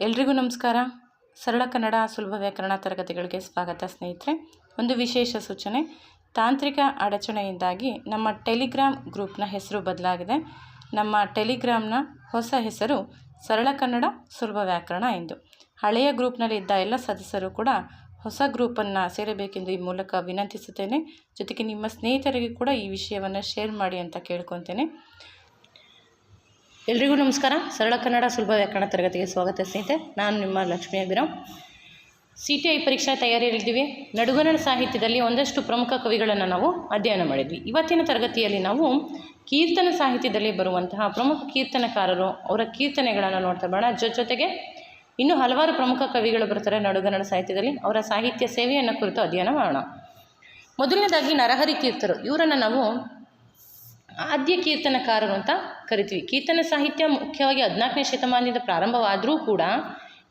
ಎಲ್ರಿಗೂ ನಮಸ್ಕಾರ. ಸರಳ ಕನ್ನಡ ಸುಲಭ ವ್ಯಾಕರಣ ತರಗತಿಗಳಿಗೆ ಸ್ವಾಗತ ಸ್ನೇಹಿತರೆ. ಒಂದು ವಿಶೇಷ ಸೂಚನೆ. ತಾಂತ್ರಿಕ ಅಡಚಣೆಯಿಂದಾಗಿ ನಮ್ಮ ಟೆಲಿಗ್ರಾಮ್ ಗ್ರೂಪ್ನ ಹೆಸರು ಬದಲಾಗಿದೆ. ನಮ್ಮ ಟೆಲಿಗ್ರಾಮ್ನ ಹೊಸ ಹೆಸರು ಸರಳ ಕನ್ನಡ ಸುಲಭ ವ್ಯಾಕರಣ ಎಂದು. ಹಳೆಯ ಗ್ರೂಪ್ನಲ್ಲಿ ಇದ್ದ ಎಲ್ಲ ಸದಸ್ಯರು ಕೂಡ ಹೊಸ ಗ್ರೂಪನ್ನು ಸೇರಬೇಕೆಂದು ಈ ಮೂಲಕ ವಿನಂತಿಸುತ್ತೇನೆ. ಜೊತೆಗೆ ನಿಮ್ಮ ಸ್ನೇಹಿತರಿಗೆ ಕೂಡ ಈ ವಿಷಯವನ್ನು ಶೇರ್ ಮಾಡಿ ಅಂತ ಕೇಳ್ಕೊತೇನೆ. ಎಲ್ರಿಗೂ ನಮಸ್ಕಾರ. ಸರಳ ಕನ್ನಡ ಸುಲಭ ವ್ಯಾಕರಣ ತರಗತಿಗೆ ಸ್ವಾಗತ ಸ್ನೇಹಿತೆ ನಾನು ನಿಮ್ಮ Lakshmi Abhiram. C T I ಪರೀಕ್ಷಾ ತಯಾರಿಯಲ್ಲಿದ್ದೀವಿ. ನಡುಗನ್ನಡ ಸಾಹಿತ್ಯದಲ್ಲಿ ಒಂದಷ್ಟು ಪ್ರಮುಖ ಕವಿಗಳನ್ನು ನಾವು ಅಧ್ಯಯನ ಮಾಡಿದ್ವಿ. ಇವತ್ತಿನ ತರಗತಿಯಲ್ಲಿ ನಾವು ಕೀರ್ತನ ಸಾಹಿತ್ಯದಲ್ಲಿ ಬರುವಂತಹ ಪ್ರಮುಖ ಕೀರ್ತನಕಾರರು, ಅವರ ಕೀರ್ತನೆಗಳನ್ನು ನೋಡ್ತಾ ಬರೋಣ. ಜೊ ಜೊತೆಗೆ ಇನ್ನೂ ಹಲವಾರು ಪ್ರಮುಖ ಕವಿಗಳು ಬರ್ತಾರೆ ನಡುಗನ್ನಡ ಸಾಹಿತ್ಯದಲ್ಲಿ. ಅವರ ಸಾಹಿತ್ಯ ಸೇವೆಯನ್ನು ಕುರಿತು ಅಧ್ಯಯನ ಮಾಡೋಣ. ಮೊದಲನೇದಾಗಿ ನರಹರಿ ಕೀರ್ತರು ಇವರನ್ನು ನಾವು ಆದ್ಯ ಕೀರ್ತನಕಾರರು ಅಂತ ಕರಿತೀವಿ. ಕೀರ್ತನ ಸಾಹಿತ್ಯ ಮುಖ್ಯವಾಗಿ ಹದಿನಾಲ್ಕನೇ ಶತಮಾನದಿಂದ ಪ್ರಾರಂಭವಾದರೂ ಕೂಡ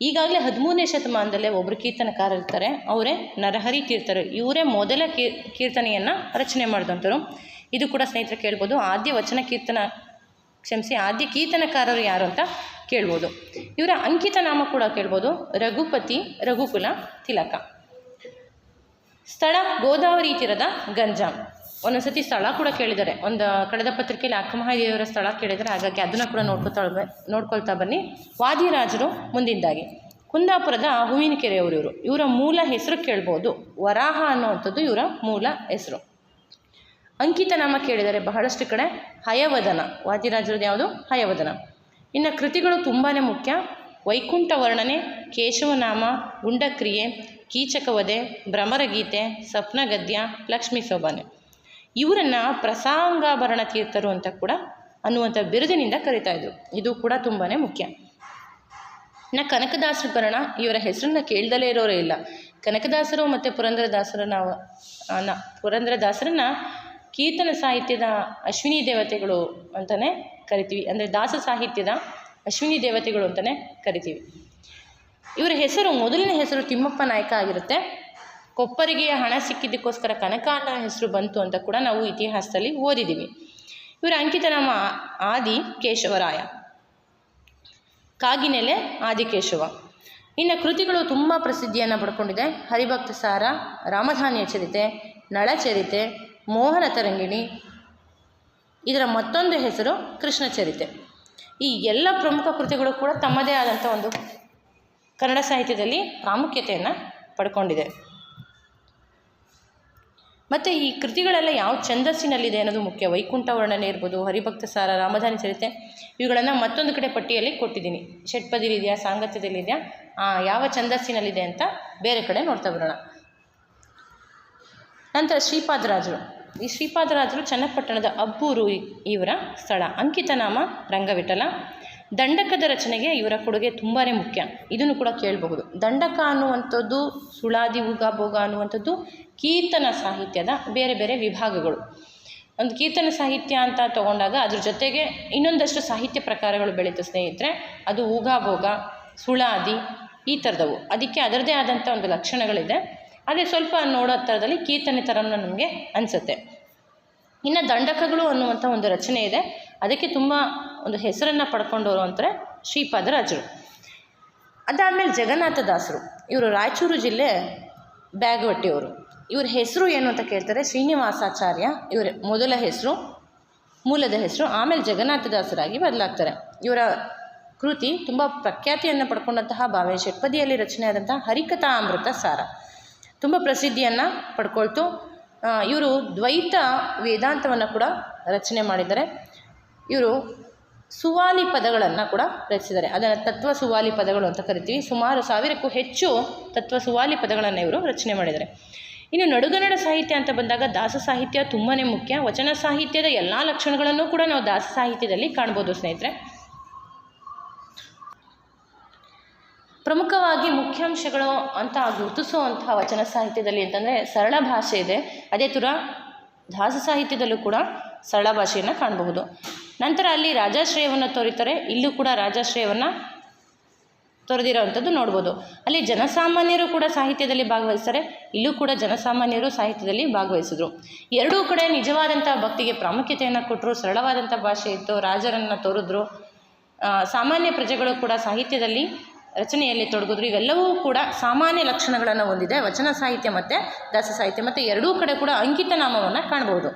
ಈಗಾಗಲೇ ಹದಿಮೂರನೇ ಶತಮಾನದಲ್ಲೇ ಒಬ್ಬರು ಕೀರ್ತನಕಾರ ಇರ್ತಾರೆ. ಅವರೇ ನರಹರಿ ಕೀರ್ತರು ಇವರೇ ಮೊದಲ ಕೀ, ಕೀರ್ತನೆಯನ್ನು ರಚನೆ ಮಾಡಿದಂಥವ್ರು ಇದು ಕೂಡ ಸ್ನೇಹಿತರು ಕೇಳ್ಬೋದು. ಆದ್ಯ ವಚನ ಕೀರ್ತನ ಕ್ಷಮಿಸಿ, ಆದ್ಯ ಕೀರ್ತನಕಾರರು ಯಾರು ಅಂತ ಕೇಳ್ಬೋದು. ಇವರ ಅಂಕಿತ ನಾಮ ಕೂಡ ಕೇಳ್ಬೋದು. ರಘುಪತಿ, ರಘುಕುಲ, ತಿಲಕ. ಸ್ಥಳ, ಗೋದಾವರಿ ತೀರದ ಗಂಜಾಂ. ಒಂದೊಂದ್ಸತಿ ಸ್ಥಳ ಕೂಡ ಕೇಳಿದ್ದಾರೆ. ಒಂದು ಕಳೆದ ಪತ್ರಿಕೆಯಲ್ಲಿ ಅಕ್ಕಮಹಾದೇವರ ಸ್ಥಳ ಕೇಳಿದರೆ ಹಾಗಾಗಿ ಅದನ್ನು ಕೂಡ ನೋಡ್ಕೊತಾ ನೋಡ್ಕೊಳ್ತಾ ಬನ್ನಿ. ವಾದಿರಾಜರು ಮುಂದಿಂದಾಗಿ. ಕುಂದಾಪುರದ ಹೂವಿನಕೆರೆಯವರು ಇವರು ಇವರ ಮೂಲ ಹೆಸರು ಕೇಳ್ಬೋದು. ವರಾಹ ಅನ್ನುವಂಥದ್ದು ಇವರ ಮೂಲ ಹೆಸರು. ಅಂಕಿತ ನಾಮ ಕೇಳಿದರೆ ಬಹಳಷ್ಟು ಕಡೆ ಹಯವದನ. ವಾದಿರಾಜರದ್ದು ಯಾವುದು? ಹಯವದನ. ಇನ್ನು ಕೃತಿಗಳು ತುಂಬಾ ಮುಖ್ಯ. ವೈಕುಂಠ ವರ್ಣನೆ ಕೇಶವನಾಮ, ಗುಂಡಕ್ರಿಯೆ, ಕೀಚಕವಧೆ, ಭ್ರಮರಗೀತೆ, ಸ್ವಪ್ನಗದ್ಯ ಲಕ್ಷ್ಮೀ ಸೋಬಾನೆ ಇವರನ್ನು ಪ್ರಸಾಂಗಾಭರಣ ತೀರ್ಥರು ಅಂತ ಕೂಡ ಅನ್ನುವಂಥ ಬಿರುದಿನಿಂದ ಕರಿತಾ ಇದ್ರು. ಇದು ಕೂಡ ತುಂಬಾ ಮುಖ್ಯ. ಇನ್ನು ಕನಕದಾಸರು ಭರಣ ಇವರ ಹೆಸರನ್ನ ಕೇಳ್ದಲೇ ಇರೋರೇ ಇಲ್ಲ. ಕನಕದಾಸರು ಮತ್ತು ಪುರಂದರದಾಸರ ನಾವು ಪುರಂದರದಾಸರನ್ನ ಕೀರ್ತನ ಸಾಹಿತ್ಯದ ಅಶ್ವಿನಿ ದೇವತೆಗಳು ಅಂತಲೇ ಕರಿತೀವಿ. ಅಂದರೆ ದಾಸ ಸಾಹಿತ್ಯದ ಅಶ್ವಿನಿ ದೇವತೆಗಳು ಅಂತಲೇ ಕರಿತೀವಿ. ಇವರ ಹೆಸರು ಮೊದಲನೇ ಹೆಸರು ತಿಮ್ಮಪ್ಪ ನಾಯಕ ಆಗಿರುತ್ತೆ. ಕೊಪ್ಪರಿಗೆಯ ಹಣ ಸಿಕ್ಕಿದ್ದಕ್ಕೋಸ್ಕರ ಕನಕ ಅನ್ನೋ ಹೆಸರು ಬಂತು ಅಂತ ಕೂಡ ನಾವು ಇತಿಹಾಸದಲ್ಲಿ ಓದಿದ್ದೀವಿ. ಇವರ ಅಂಕಿತ ನಮ್ಮ ಆದಿ ಕೇಶವರಾಯ ಕಾಗಿನೆಲೆ ಆದಿಕೇಶವ. ಇನ್ನು ಕೃತಿಗಳು ತುಂಬ ಪ್ರಸಿದ್ಧಿಯನ್ನು ಪಡ್ಕೊಂಡಿದೆ. ಹರಿಭಕ್ತ ಸಾರ, ರಾಮಧಾನ್ಯ ಚರಿತೆ ನಳಚರಿತೆ ಮೋಹನ ತರಂಗಿಣಿ, ಇದರ ಮತ್ತೊಂದು ಹೆಸರು ಕೃಷ್ಣ ಚರಿತೆ. ಈ ಎಲ್ಲ ಪ್ರಮುಖ ಕೃತಿಗಳು ಕೂಡ ತಮ್ಮದೇ ಆದಂಥ ಒಂದು ಕನ್ನಡ ಸಾಹಿತ್ಯದಲ್ಲಿ ಪ್ರಾಮುಖ್ಯತೆಯನ್ನು ಪಡ್ಕೊಂಡಿದೆ. ಮತ್ತು ಈ ಕೃತಿಗಳೆಲ್ಲ ಯಾವ ಛಂದಸ್ಸಿನಲ್ಲಿದೆ ಅನ್ನೋದು ಮುಖ್ಯ. ವೈಕುಂಠ ವರ್ಣನೆ ಇರ್ಬೋದು, ಹರಿಭಕ್ತ ಸಾರ, ರಾಮಧಾನಿ ಚರಿತೆ ಇವುಗಳನ್ನು ಮತ್ತೊಂದು ಕಡೆ ಪಟ್ಟಿಯಲ್ಲಿ ಕೊಟ್ಟಿದ್ದೀನಿ. ಷಟ್ಪದಿಲಿದೆಯಾ, ಸಾಂಗತ್ಯದಲ್ಲಿದೆಯಾ ಯಾವ ಛಂದಸ್ಸಿನಲ್ಲಿದೆ ಅಂತ ಬೇರೆ ಕಡೆ ನೋಡ್ತಾ ಬರೋಣ. ನಂತರ ಶ್ರೀಪಾದರಾಜರು. ಈ ಶ್ರೀಪಾದರಾಜರು ಚನ್ನಪಟ್ಟಣದ ಅಬ್ಬೂರು ಇವರ ಸ್ಥಳ. ಅಂಕಿತನಾಮ ರಂಗವಿಠಲ. ದಂಡಕದ ರಚನೆಗೆ ಇವರ ಕೊಡುಗೆ ತುಂಬಾ ಮುಖ್ಯ. ಇದನ್ನು ಕೂಡ ಕೇಳಬಹುದು. ದಂಡಕ ಅನ್ನುವಂಥದ್ದು, ಸುಳಾದಿ ಉಗ ಭೋಗ ಅನ್ನುವಂಥದ್ದು ಕೀರ್ತನ ಸಾಹಿತ್ಯದ ಬೇರೆ ಬೇರೆ ವಿಭಾಗಗಳು. ಒಂದು ಕೀರ್ತನ ಸಾಹಿತ್ಯ ಅಂತ ತಗೊಂಡಾಗ ಅದ್ರ ಜೊತೆಗೆ ಇನ್ನೊಂದಷ್ಟು ಸಾಹಿತ್ಯ ಪ್ರಕಾರಗಳು ಬೆಳೀತು ಸ್ನೇಹಿತರೆ. ಅದು ಊಗಾಭೋಗ, ಸುಳಾದಿ ಈ ಥರದವು. ಅದಕ್ಕೆ ಅದರದೇ ಆದಂಥ ಒಂದು ಲಕ್ಷಣಗಳಿದೆ. ಅದೇ ಸ್ವಲ್ಪ ನೋಡೋ ಥರದಲ್ಲಿ ಕೀರ್ತನೆ ಥರನೂ ನಮಗೆ ಅನಿಸುತ್ತೆ. ಇನ್ನು ದಂಡಕಗಳು ಅನ್ನುವಂಥ ಒಂದು ರಚನೆ ಇದೆ. ಅದಕ್ಕೆ ತುಂಬ ಒಂದು ಹೆಸರನ್ನು ಪಡ್ಕೊಂಡವರು ಅಂದರೆ ಶ್ರೀಪಾದರಾಜರು ಅದಾದಮೇಲೆ ಜಗನ್ನಾಥದಾಸರು ಇವರು ರಾಯಚೂರು ಜಿಲ್ಲೆ ಬ್ಯಾಗವಟ್ಟಿಯವರು. ಇವ್ರ ಹೆಸರು ಏನು ಅಂತ ಕೇಳ್ತಾರೆ? ಶ್ರೀನಿವಾಸಾಚಾರ್ಯ, ಇವರ ಮೊದಲ ಹೆಸರು, ಮೂಲದ ಹೆಸರು, ಆಮೇಲೆ ಜಗನ್ನಾಥದಾಸರಾಗಿ ಬದಲಾಗ್ತಾರೆ. ಇವರ ಕೃತಿ ತುಂಬ ಪ್ರಖ್ಯಾತಿಯನ್ನು ಪಡ್ಕೊಂಡಂತಹ ಭಾವೆ ಷಟ್ಪದಿಯಲ್ಲಿ ರಚನೆಯಾದಂತಹ ಹರಿಕಥಾ ಅಮೃತ ಸಾರ. ತುಂಬ ಪ್ರಸಿದ್ಧಿಯನ್ನು ಪಡ್ಕೊಳ್ತು. ಇವರು ದ್ವೈತ ವೇದಾಂತವನ್ನು ಕೂಡ ರಚನೆ ಮಾಡಿದ್ದಾರೆ. ಇವರು ಸುವಾಲಿ ಪದಗಳನ್ನು ಕೂಡ ರಚಿಸಿದ್ದಾರೆ. ಅದನ್ನು ತತ್ವ ಸುವಾಲಿ ಪದಗಳು ಅಂತ ಕರಿತೀವಿ. ಸುಮಾರು ಸಾವಿರಕ್ಕೂ ಹೆಚ್ಚು ತತ್ವ ಸುವಾಲಿ ಪದಗಳನ್ನು ಇವರು ರಚನೆ ಮಾಡಿದ್ದಾರೆ. ಇನ್ನು ನಡುಗನ್ನಡ ಸಾಹಿತ್ಯ ಅಂತ ಬಂದಾಗ ದಾಸ ಸಾಹಿತ್ಯ ತುಂಬಾ ಮುಖ್ಯ. ವಚನ ಸಾಹಿತ್ಯದ ಎಲ್ಲ ಲಕ್ಷಣಗಳನ್ನು ಕೂಡ ನಾವು ದಾಸ ಸಾಹಿತ್ಯದಲ್ಲಿ ಕಾಣ್ಬೋದು ಸ್ನೇಹಿತರೆ. ಪ್ರಮುಖವಾಗಿ ಮುಖ್ಯಾಂಶಗಳು ಅಂತ ಗುರುತಿಸುವಂತಹ ವಚನ ಸಾಹಿತ್ಯದಲ್ಲಿ ಅಂತಂದರೆ ಸರಳ ಭಾಷೆ ಇದೆ. ಅದೇ ಥರ ದಾಸ ಸಾಹಿತ್ಯದಲ್ಲೂ ಕೂಡ ಸರಳ ಭಾಷೆಯನ್ನು ಕಾಣಬಹುದು. ನಂತರ ಅಲ್ಲಿ ರಾಜಾಶ್ರಯವನ್ನು ತೋರಿತಾರೆ ಇಲ್ಲೂ ಕೂಡ ರಾಜಾಶ್ರಯವನ್ನು ತೊರೆದಿರೋವಂಥದ್ದು ನೋಡ್ಬೋದು. ಅಲ್ಲಿ ಜನಸಾಮಾನ್ಯರು ಕೂಡ ಸಾಹಿತ್ಯದಲ್ಲಿ ಭಾಗವಹಿಸ್ತಾರೆ ಇಲ್ಲೂ ಕೂಡ ಜನಸಾಮಾನ್ಯರು ಸಾಹಿತ್ಯದಲ್ಲಿ ಭಾಗವಹಿಸಿದರು. ಎರಡೂ ಕಡೆ ನಿಜವಾದಂಥ ಭಕ್ತಿಗೆ ಪ್ರಾಮುಖ್ಯತೆಯನ್ನು ಕೊಟ್ಟರು, ಸರಳವಾದಂಥ ಭಾಷೆ ಇತ್ತು, ರಾಜರನ್ನು ತೋರಿದ್ರು. ಸಾಮಾನ್ಯ ಪ್ರಜೆಗಳು ಕೂಡ ಸಾಹಿತ್ಯದಲ್ಲಿ ರಚನೆಯಲ್ಲಿ ತೊಡಗಿದ್ರು. ಇವೆಲ್ಲವೂ ಕೂಡ ಸಾಮಾನ್ಯ ಲಕ್ಷಣಗಳನ್ನು ಹೊಂದಿದೆ. ವಚನ ಸಾಹಿತ್ಯ ಮತ್ತು ದಾಸ ಸಾಹಿತ್ಯ ಮತ್ತು ಎರಡೂ ಕಡೆ ಕೂಡ ಅಂಕಿತ ನಾಮವನ್ನು ಕಾಣ್ಬೋದು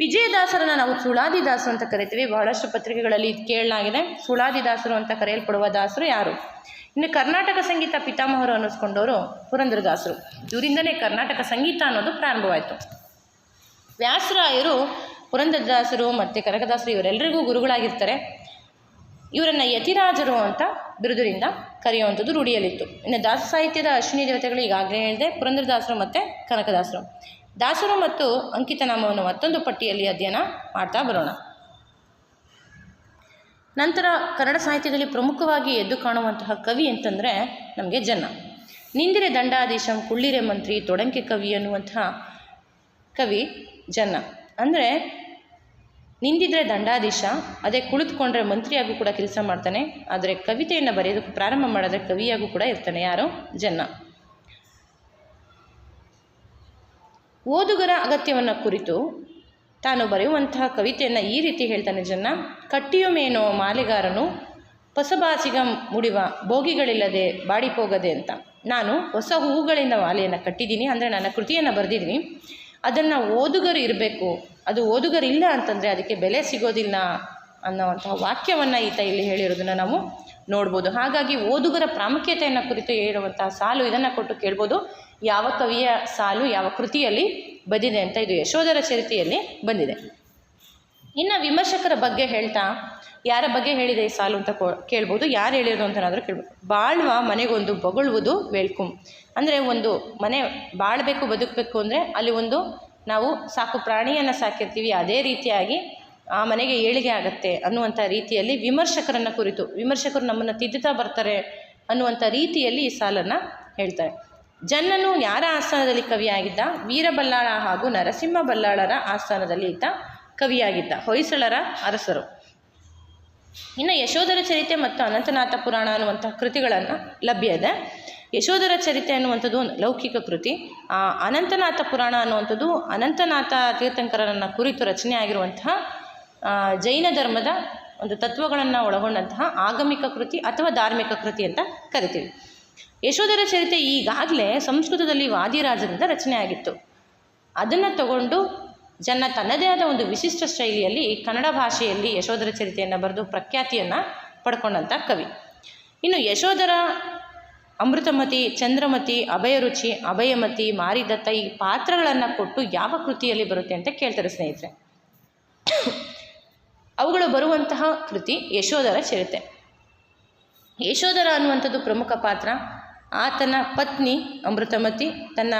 ವಿಜಯದಾಸರನ್ನು ನಾವು ಸುಳಾದಿದಾಸರು ಅಂತ ಕರಿತೀವಿ. ಬಹಳಷ್ಟು ಪತ್ರಿಕೆಗಳಲ್ಲಿ ಇದು ಕೇಳಲಾಗಿದೆ. ಸುಳಾದಿದಾಸರು ಅಂತ ಕರೆಯಲ್ಪಡುವ ದಾಸರು ಯಾರು? ಇನ್ನು ಕರ್ನಾಟಕ ಸಂಗೀತ ಪಿತಾಮಹರು ಅನ್ನಿಸ್ಕೊಂಡವರು ಪುರಂದರದಾಸರು. ಇವರಿಂದನೇ ಕರ್ನಾಟಕ ಸಂಗೀತ ಅನ್ನೋದು ಪ್ರಾರಂಭವಾಯಿತು. ವ್ಯಾಸರಾಯರು, ಪುರಂದರದಾಸರು ಮತ್ತು ಕನಕದಾಸರು ಇವರೆಲ್ಲರಿಗೂ ಗುರುಗಳಾಗಿರ್ತಾರೆ. ಇವರನ್ನು ಯತಿರಾಜರು ಅಂತ ಬಿರುದುರಿಂದ ಕರೆಯುವಂಥದ್ದು ರೂಢಿಯಲ್ಲಿತ್ತು. ಇನ್ನು ದಾಸ ಸಾಹಿತ್ಯದ ಅಶ್ವಿನಿ ದೇವತೆಗಳು ಈಗಾಗಲೇ ಹೇಳಿದೆ. ಪುರಂದರದಾಸರು ಮತ್ತು ಕನಕದಾಸರು. ದಾಸರು ಮತ್ತು ಅಂಕಿತನಾಮವನ್ನು ಮತ್ತೊಂದು ಪಟ್ಟಿಯಲ್ಲಿ ಅಧ್ಯಯನ ಮಾಡ್ತಾ ಬರೋಣ. ನಂತರ ಕನ್ನಡ ಸಾಹಿತ್ಯದಲ್ಲಿ ಪ್ರಮುಖವಾಗಿ ಎದ್ದು ಕಾಣುವಂತಹ ಕವಿ ಅಂತಂದರೆ ನಮಗೆ ಜನ ನಿಂದಿರೆ ದಂಡಾದೇಶಂ ಕುಳ್ಳಿರೆ ಮಂತ್ರಿ ತೊಡಂಕೆ ಕವಿ ಅನ್ನುವಂತಹ ಕವಿ ಜನ ಅಂದರೆ ನಿಂದಿದ್ರೆ ದಂಡಾದೀಶ, ಅದೇ ಕುಳಿತುಕೊಂಡ್ರೆ ಮಂತ್ರಿಯಾಗೂ ಕೂಡ ಕೆಲಸ ಮಾಡ್ತಾನೆ, ಆದರೆ ಕವಿತೆಯನ್ನು ಬರೆಯೋದಕ್ಕೆ ಪ್ರಾರಂಭ ಮಾಡಿದ್ರೆ ಕವಿಯಾಗೂ ಕೂಡ ಇರ್ತಾನೆ. ಯಾರು? ಜನ್ನ. ಓದುಗರ ಅಗತ್ಯವನ್ನು ಕುರಿತು ತಾನು ಬರೆಯುವಂತಹ ಕವಿತೆಯನ್ನು ಈ ರೀತಿ ಹೇಳ್ತಾನೆ ಜನ್ನ ಕಟ್ಟಿಯುಮೇನೋ ಮಾಲೆಗಾರನು, ಪಸಬಾಸಿಗ ಮುಡಿವ ಬೋಗಿಗಳಿಲ್ಲದೆ ಬಾಡಿಪೋಗದೆ ಅಂತ. ನಾನು ಹೊಸ ಹೂವುಗಳಿಂದ ಮಾಲೆಯನ್ನು ಕಟ್ಟಿದ್ದೀನಿ, ಅಂದರೆ ನನ್ನ ಕೃತಿಯನ್ನು ಬರೆದಿದ್ದೀನಿ ಅದನ್ನು ಓದುಗರು ಇರಬೇಕು. ಅದು ಓದುಗರಿಲ್ಲ ಅಂತಂದರೆ ಅದಕ್ಕೆ ಬೆಲೆ ಸಿಗೋದಿಲ್ಲ ಅನ್ನೋವಂತಹ ವಾಕ್ಯವನ್ನು ಈತ ಇಲ್ಲಿ ಹೇಳಿರೋದನ್ನು ನಾವು ನೋಡ್ಬೋದು. ಹಾಗಾಗಿ ಓದುಗರ ಪ್ರಾಮುಖ್ಯತೆಯನ್ನು ಕುರಿತು ಹೇಳುವಂತಹ ಸಾಲು ಇದನ್ನು ಕೊಟ್ಟು ಕೇಳ್ಬೋದು. ಯಾವ ಕವಿಯ ಸಾಲು ಯಾವ ಕೃತಿಯಲ್ಲಿ ಬಂದಿದೆ ಅಂತ ಇದು ಯಶೋಧರ ಚರಿತೆಯಲ್ಲಿ ಬಂದಿದೆ. ಇನ್ನು ವಿಮರ್ಶಕರ ಬಗ್ಗೆ ಹೇಳ್ತಾ, ಯಾರ ಬಗ್ಗೆ ಹೇಳಿದೆ ಈ ಸಾಲು ಅಂತ ಕೇಳ್ಬೋದು, ಯಾರು ಹೇಳಿರೋದು ಅಂತನಾದರೂ ಕೇಳ್ಬೋದು. ಬಾಳ್ವ ಮನೆಗೊಂದು ಬೊಗಳುವುದು ವೆಲ್ಕುಮ್ ಅಂದರೆ ಒಂದು ಮನೆ ಬಾಳಬೇಕು, ಬದುಕಬೇಕು ಅಂದರೆ ಅಲ್ಲಿ ಒಂದು ನಾವು ಸಾಕು ಪ್ರಾಣಿಯನ್ನು ಸಾಕಿರ್ತೀವಿ, ಅದೇ ರೀತಿಯಾಗಿ ಆ ಮನೆಗೆ ಏಳಿಗೆ ಆಗತ್ತೆ ಅನ್ನುವಂಥ ರೀತಿಯಲ್ಲಿ ವಿಮರ್ಶಕರನ್ನು ಕುರಿತು, ವಿಮರ್ಶಕರು ನಮ್ಮನ್ನು ತಿದ್ದುತ್ತಾ ಬರ್ತಾರೆ ಅನ್ನುವಂಥ ರೀತಿಯಲ್ಲಿ ಈ ಸಾಲನ್ನು ಹೇಳ್ತಾರೆ. ಜನ್ನನು ಯಾರ ಆಸ್ಥಾನದಲ್ಲಿ ಕವಿಯಾಗಿದ್ದ? ವೀರಬಲ್ಲಾಳ ಹಾಗೂ ನರಸಿಂಹ ಬಲ್ಲಾಳರ ಆಸ್ಥಾನದಲ್ಲಿ ಇದ್ದ ಕವಿಯಾಗಿದ್ದ. ಹೊಯ್ಸಳರ ಅರಸರು. ಇನ್ನು ಯಶೋಧರ ಚರಿತೆ ಮತ್ತು ಅನಂತನಾಥ ಪುರಾಣ ಅನ್ನುವಂಥ ಕೃತಿಗಳನ್ನು ಲಭ್ಯ ಇದೆ. ಯಶೋಧರ ಚರಿತೆ ಅನ್ನುವಂಥದ್ದು ಒಂದು ಲೌಕಿಕ ಕೃತಿ. ಆ ಅನಂತನಾಥ ಪುರಾಣ ಅನ್ನುವಂಥದ್ದು ಅನಂತನಾಥ ತೀರ್ಥಂಕರರನ್ನು ಕುರಿತು ರಚನೆ ಆಗಿರುವಂತಹ ಜೈನ ಧರ್ಮದ ಒಂದು ತತ್ವಗಳನ್ನು ಒಳಗೊಂಡಂತಹ ಆಗಮಿಕ ಕೃತಿ ಅಥವಾ ಧಾರ್ಮಿಕ ಕೃತಿ ಅಂತ ಕರಿತೀವಿ. ಯಶೋಧರ ಚರಿತೆ ಈಗಾಗಲೇ ಸಂಸ್ಕೃತದಲ್ಲಿ ವಾದಿರಾಜರಿಂದ ರಚನೆ ಆಗಿತ್ತು ಅದನ್ನು ತಗೊಂಡು ಜನ ತನ್ನದೇ ಆದ ಒಂದು ವಿಶಿಷ್ಟ ಶೈಲಿಯಲ್ಲಿ ಕನ್ನಡ ಭಾಷೆಯಲ್ಲಿ ಯಶೋಧರ ಚರಿತೆಯನ್ನು ಬರೆದು ಪ್ರಖ್ಯಾತಿಯನ್ನು ಪಡ್ಕೊಂಡಂಥ ಕವಿ. ಇನ್ನು ಯಶೋಧರ, ಅಮೃತಮತಿ, ಚಂದ್ರಮತಿ, ಅಭಯರುಚಿ, ಅಭಯಮತಿ, ಮಾರಿದತ್ತ ಈ ಪಾತ್ರಗಳನ್ನು ಕೊಟ್ಟು ಯಾವ ಕೃತಿಯಲ್ಲಿ ಬರುತ್ತೆ ಅಂತ ಕೇಳ್ತಾರೆ ಸ್ನೇಹಿತರೆ. ಅವುಗಳು ಬರುವಂತಹ ಕೃತಿ ಯಶೋಧರ ಚರಿತೆ. ಯಶೋಧರ ಅನ್ನುವಂಥದ್ದು ಪ್ರಮುಖ ಪಾತ್ರ. ಆತನ ಪತ್ನಿ ಅಮೃತಮತಿ ತನ್ನ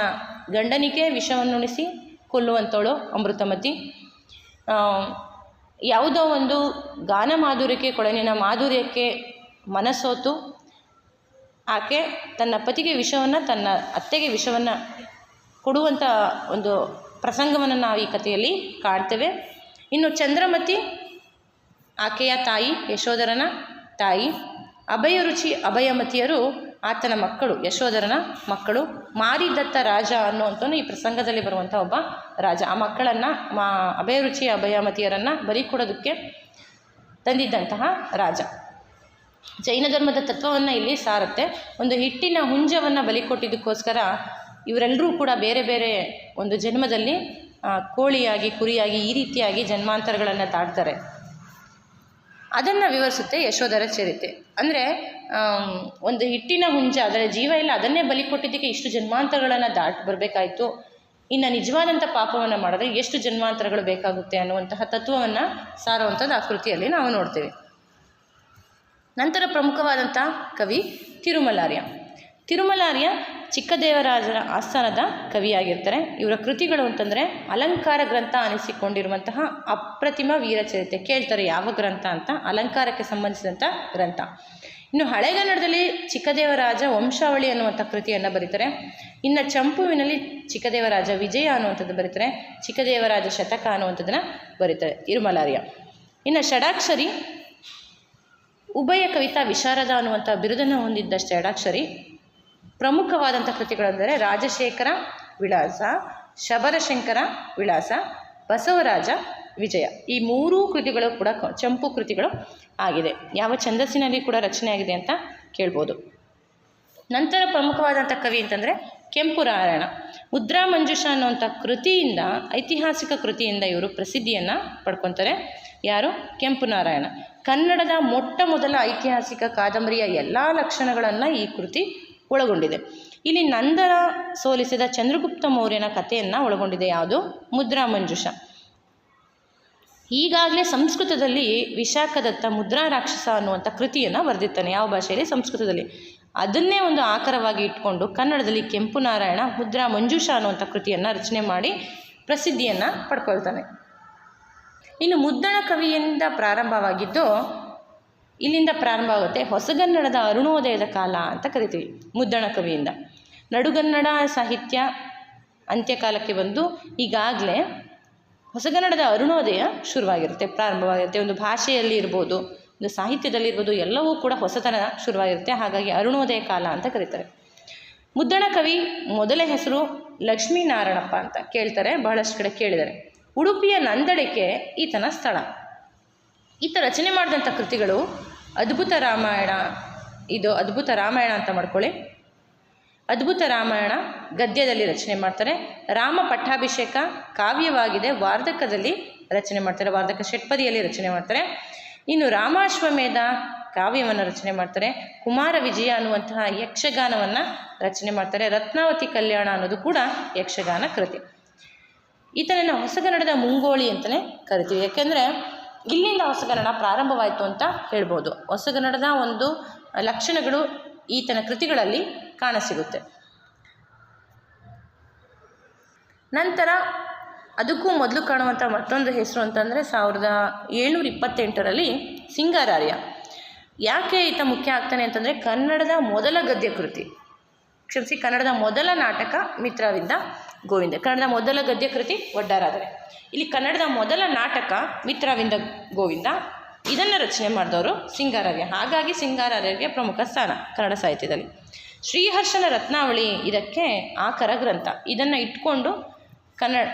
ಗಂಡನಿಗೆ ವಿಷವನ್ನುಣಿಸಿ ಕೊಲ್ಲುವಂಥವಳು ಅಮೃತಮತಿ. ಯಾವುದೋ ಒಂದು ಗಾನ ಮಾಧುರ್ಯಕ್ಕೆ ಕೊಳನಿನ ಮಾಧುರ್ಯಕ್ಕೆ ಮನಸೋತು ಆಕೆ ತನ್ನ ಪತಿಗೆ ವಿಷವನ್ನು, ತನ್ನ ಅತ್ತೆಗೆ ವಿಷವನ್ನು ಕೊಡುವಂಥ ಒಂದು ಪ್ರಸಂಗವನ್ನು ನಾವು ಈ ಕಥೆಯಲ್ಲಿ ಕಾಣ್ತೇವೆ. ಇನ್ನು ಚಂದ್ರಮತಿ ಆಕೆಯ ತಾಯಿ ಯಶೋಧರನ ತಾಯಿ. ಅಭಯ ರುಚಿ ಅಭಯಮತಿಯರು ಆತನ ಮಕ್ಕಳು, ಯಶೋಧರನ ಮಕ್ಕಳು, ಮಾರಿದತ್ತ ರಾಜ ಅನ್ನುವಂಥವನು ಈ ಪ್ರಸಂಗದಲ್ಲಿ ಬರುವಂಥ ಒಬ್ಬ ರಾಜ. ಆ ಮಕ್ಕಳನ್ನು, ಮಾ, ಅಭಯರುಚಿ, ಅಭಯಮತಿಯರನ್ನು ಬಲಿ ಕೊಡೋದಕ್ಕೆ ತಂದಿದ್ದಂತಹ ರಾಜ. ಜೈನ ಧರ್ಮದ ತತ್ವವನ್ನು ಇಲ್ಲಿ ಸಾರುತ್ತೆ. ಒಂದು ಹಿಟ್ಟಿನ ಹುಂಜವನ್ನು ಬಲಿ ಕೊಟ್ಟಿದ್ದಕ್ಕೋಸ್ಕರ ಇವರೆಲ್ಲರೂ ಕೂಡ ಬೇರೆ ಬೇರೆ ಒಂದು ಜನ್ಮದಲ್ಲಿ ಕೋಳಿಯಾಗಿ, ಕುರಿಯಾಗಿ ಈ ರೀತಿಯಾಗಿ ಜನ್ಮಾಂತರಗಳನ್ನು ತಾಡ್ತಾರೆ. ಅದನ್ನು ವಿವರಿಸುತ್ತೆ ಯಶೋಧರ ಚರಿತೆ. ಅಂದರೆ ಒಂದು ಹಿಟ್ಟಿನ ಹುಂಜ ಅದರ ಜೀವ ಇಲ್ಲ ಅದನ್ನೇ ಬಲಿ ಕೊಟ್ಟಿದ್ದಕ್ಕೆ ಇಷ್ಟು ಜನ್ಮಾಂತರಗಳನ್ನು ದಾಟಿ ಬರಬೇಕಾಯಿತು. ಇನ್ನು ನಿಜವಾದಂಥ ಪಾಪವನ್ನು ಮಾಡಿದ್ರೆ ಎಷ್ಟು ಜನ್ಮಾಂತರಗಳು ಬೇಕಾಗುತ್ತೆ ಅನ್ನುವಂತಹ ತತ್ವವನ್ನು ಸಾರುವಂಥದ್ದು ಆ ಕೃತಿಯಲ್ಲಿ ನಾವು ನೋಡ್ತೇವೆ. ನಂತರ ಪ್ರಮುಖವಾದಂಥ ಕವಿ ತಿರುಮಲಾರ್ಯ. ತಿರುಮಲಾರ್ಯ ಚಿಕ್ಕದೇವರಾಜರ ಆಸ್ಥಾನದ ಕವಿಯಾಗಿರ್ತಾರೆ. ಇವರ ಕೃತಿಗಳು ಅಂತಂದರೆ ಅಲಂಕಾರ ಗ್ರಂಥ ಅನಿಸಿಕೊಂಡಿರುವಂತಹ ಅಪ್ರತಿಮ ವೀರಚರಿತೆ. ಕೇಳ್ತಾರೆ ಯಾವ ಗ್ರಂಥ ಅಂತ? ಅಲಂಕಾರಕ್ಕೆ ಸಂಬಂಧಿಸಿದಂಥ ಗ್ರಂಥ. ಇನ್ನು ಹಳೆಗನ್ನಡದಲ್ಲಿ ಚಿಕ್ಕದೇವರಾಜ ವಂಶಾವಳಿ ಅನ್ನುವಂಥ ಕೃತಿಯನ್ನು ಬರೀತಾರೆ. ಇನ್ನು ಚಂಪುವಿನಲ್ಲಿ ಚಿಕ್ಕದೇವರಾಜ ವಿಜಯ ಅನ್ನುವಂಥದ್ದು ಬರೀತಾರೆ. ಚಿಕ್ಕದೇವರಾಜ ಶತಕ ಅನ್ನುವಂಥದ್ದನ್ನು ಬರೀತಾರೆ ತಿರುಮಲಾರ್ಯ. ಇನ್ನು ಷಡಾಕ್ಷರಿ, ಉಭಯ ಕವಿತಾ ವಿಶಾರದ ಅನ್ನುವಂಥ ಬಿರುದನ್ನು ಹೊಂದಿದ್ದ ಷಡಾಕ್ಷರಿ. ಪ್ರಮುಖವಾದಂಥ ಕೃತಿಗಳೆಂದರೆ ರಾಜಶೇಖರ ವಿಳಾಸ, ಶಬರಶಂಕರ ವಿಳಾಸ, ಬಸವರಾಜ ವಿಜಯ. ಈ ಮೂರೂ ಕೃತಿಗಳು ಕೂಡ ಚಂಪು ಕೃತಿಗಳು. ಆಗಿದೆ. ಯಾವ ಛಂದಸ್ಸಿನಲ್ಲಿ ಕೂಡ ರಚನೆಯಾಗಿದೆ ಅಂತ ಕೇಳ್ಬೋದು. ನಂತರ ಪ್ರಮುಖವಾದಂಥ ಕವಿ ಅಂತಂದರೆ ಕೆಂಪು ನಾರಾಯಣ. ಮುದ್ರಾ ಮಂಜುಷ ಅನ್ನುವಂಥ ಕೃತಿಯಿಂದ, ಐತಿಹಾಸಿಕ ಕೃತಿಯಿಂದ ಇವರು ಪ್ರಸಿದ್ಧಿಯನ್ನು ಪಡ್ಕೊತಾರೆ. ಯಾರು? ಕೆಂಪು ನಾರಾಯಣ. ಕನ್ನಡದ ಮೊಟ್ಟ ಮೊದಲ ಐತಿಹಾಸಿಕ ಕಾದಂಬರಿಯ ಎಲ್ಲ ಲಕ್ಷಣಗಳನ್ನು ಈ ಕೃತಿ ಒಳಗೊಂಡಿದೆ. ಇಲ್ಲಿ ನಂದರ ಸೋಲಿಸಿದ ಚಂದ್ರಗುಪ್ತ ಮೌರ್ಯನ ಕಥೆಯನ್ನು ಒಳಗೊಂಡಿದೆ ಯಾವುದು? ಮುದ್ರಾ ಮಂಜುಷ. ಈಗಾಗಲೇ ಸಂಸ್ಕೃತದಲ್ಲಿ ವಿಶಾಖದತ್ತ ಮುದ್ರಾ ರಾಕ್ಷಸ ಅನ್ನುವಂಥ ಕೃತಿಯನ್ನು ಬರೆದಿರ್ತಾನೆ. ಯಾವ ಭಾಷೆಯಲ್ಲಿ? ಸಂಸ್ಕೃತದಲ್ಲಿ. ಅದನ್ನೇ ಒಂದು ಆಕರವಾಗಿ ಇಟ್ಕೊಂಡು ಕನ್ನಡದಲ್ಲಿ ಕೆಂಪು ನಾರಾಯಣ, ಮುದ್ರಾ ಮಂಜುಷ ಅನ್ನುವಂಥ ಕೃತಿಯನ್ನು ರಚನೆ ಮಾಡಿ ಪ್ರಸಿದ್ಧಿಯನ್ನು ಪಡ್ಕೊಳ್ತಾನೆ. ಇನ್ನು ಮುದ್ದಣ ಕವಿಯಿಂದ ಪ್ರಾರಂಭವಾಗಿದ್ದು ಇಲ್ಲಿಂದ ಪ್ರಾರಂಭ ಆಗುತ್ತೆ. ಹೊಸಗನ್ನಡದ ಅರುಣೋದಯದ ಕಾಲ ಅಂತ ಕರಿತೀವಿ ಮುದ್ದಣ ಕವಿಯಿಂದ. ನಡುಗನ್ನಡ ಸಾಹಿತ್ಯ ಅಂತ್ಯಕಾಲಕ್ಕೆ ಬಂದು ಈಗಾಗಲೇ ಹೊಸಗನ್ನಡದ ಅರುಣೋದಯ ಶುರುವಾಗಿರುತ್ತೆ, ಪ್ರಾರಂಭವಾಗಿರುತ್ತೆ. ಒಂದು ಭಾಷೆಯಲ್ಲಿ ಇರ್ಬೋದು, ಒಂದು ಸಾಹಿತ್ಯದಲ್ಲಿ ಇರ್ಬೋದು, ಎಲ್ಲವೂ ಕೂಡ ಹೊಸತನ ಶುರುವಾಗಿರುತ್ತೆ. ಹಾಗಾಗಿ ಅರುಣೋದಯ ಕಾಲ ಅಂತ ಕರೀತಾರೆ. ಮುದ್ದಣ ಕವಿ ಮೊದಲ ಹೆಸರು ಲಕ್ಷ್ಮೀನಾರಾಯಣಪ್ಪ ಅಂತ ಕೇಳ್ತಾರೆ, ಬಹಳಷ್ಟು ಕಡೆ ಕೇಳಿದ್ದಾರೆ. ಉಡುಪಿಯ ನಂದಡಿಕೆ ಈತನ ಸ್ಥಳ. ಈತ ರಚನೆ ಮಾಡಿದಂಥ ಕೃತಿಗಳು ಅದ್ಭುತ ರಾಮಾಯಣ, ಇದು ಅದ್ಭುತ ರಾಮಾಯಣ ಅಂತ ಮಾಡ್ಕೊಳ್ಳಿ. ಅದ್ಭುತ ರಾಮಾಯಣ ಗದ್ಯದಲ್ಲಿ ರಚನೆ ಮಾಡ್ತಾರೆ. ರಾಮ ಪಟ್ಟಾಭಿಷೇಕ ಕಾವ್ಯವಾಗಿದೆ, ವಾರ್ಧಕದಲ್ಲಿ ರಚನೆ ಮಾಡ್ತಾರೆ, ವಾರ್ಧಕ ಷಟ್ಪದಿಯಲ್ಲಿ ರಚನೆ ಮಾಡ್ತಾರೆ. ಇನ್ನು ರಾಮಾಶ್ವಮೇಧ ಕಾವ್ಯವನ್ನು ರಚನೆ ಮಾಡ್ತಾರೆ. ಕುಮಾರ ವಿಜಯ ಅನ್ನುವಂತಹ ಯಕ್ಷಗಾನವನ್ನು ರಚನೆ ಮಾಡ್ತಾರೆ. ರತ್ನಾವತಿ ಕಲ್ಯಾಣ ಅನ್ನೋದು ಕೂಡ ಯಕ್ಷಗಾನ ಕೃತಿ. ಈತನನ್ನು ಹೊಸಗನ್ನಡದ ಮುಂಗೋಳಿ ಅಂತಲೇ ಕರಿತೀವಿ. ಯಾಕೆಂದರೆ ಇಲ್ಲಿಂದ ಹೊಸಗನ್ನಡ ಪ್ರಾರಂಭವಾಯಿತು ಅಂತ ಹೇಳ್ಬೋದು. ಹೊಸಗನ್ನಡದ ಒಂದು ಲಕ್ಷಣಗಳು ಈತನ ಕೃತಿಗಳಲ್ಲಿ ಕಾಣಸಿಗುತ್ತೆ. ನಂತರ ಅದಕ್ಕೂ ಮೊದಲು ಕಾಣುವಂಥ ಮತ್ತೊಂದು ಹೆಸರು ಅಂತಂದರೆ ಸಾವಿರದ ಏಳ್ನೂರ ಇಪ್ಪತ್ತೆಂಟರಲ್ಲಿ ಸಿಂಗಾರಾರ್ಯ. ಯಾಕೆ ಈತ ಮುಖ್ಯ ಆಗ್ತಾನೆ ಅಂತಂದರೆ ಕನ್ನಡದ ಮೊದಲ ಗದ್ಯ ಕೃತಿ ಕ್ಷಮಿಸಿ, ಕನ್ನಡದ ಮೊದಲ ನಾಟಕ ಮಿತ್ರವಿಂದ ಗೋವಿಂದ, ಕನ್ನಡದ ಮೊದಲ ಗದ್ಯ ಕೃತಿ ಒಡ್ಡಾರಾದರೆ ಇಲ್ಲಿ ಕನ್ನಡದ ಮೊದಲ ನಾಟಕ ಮಿತ್ರವಿಂದ ಗೋವಿಂದ ಇದನ್ನು ರಚನೆ ಮಾಡಿದವರು ಸಿಂಗಾರಾರ್ಯ ಹಾಗಾಗಿ ಸಿಂಗಾರಾರ್ಯಗೆ ಪ್ರಮುಖ ಸ್ಥಾನ ಕನ್ನಡ ಸಾಹಿತ್ಯದಲ್ಲಿ. ಶ್ರೀಹರ್ಷನ ರತ್ನಾವಳಿ ಇದಕ್ಕೆ ಆಕರ ಗ್ರಂಥ. ಇದನ್ನು ಇಟ್ಕೊಂಡು ಕನ್ನಡ,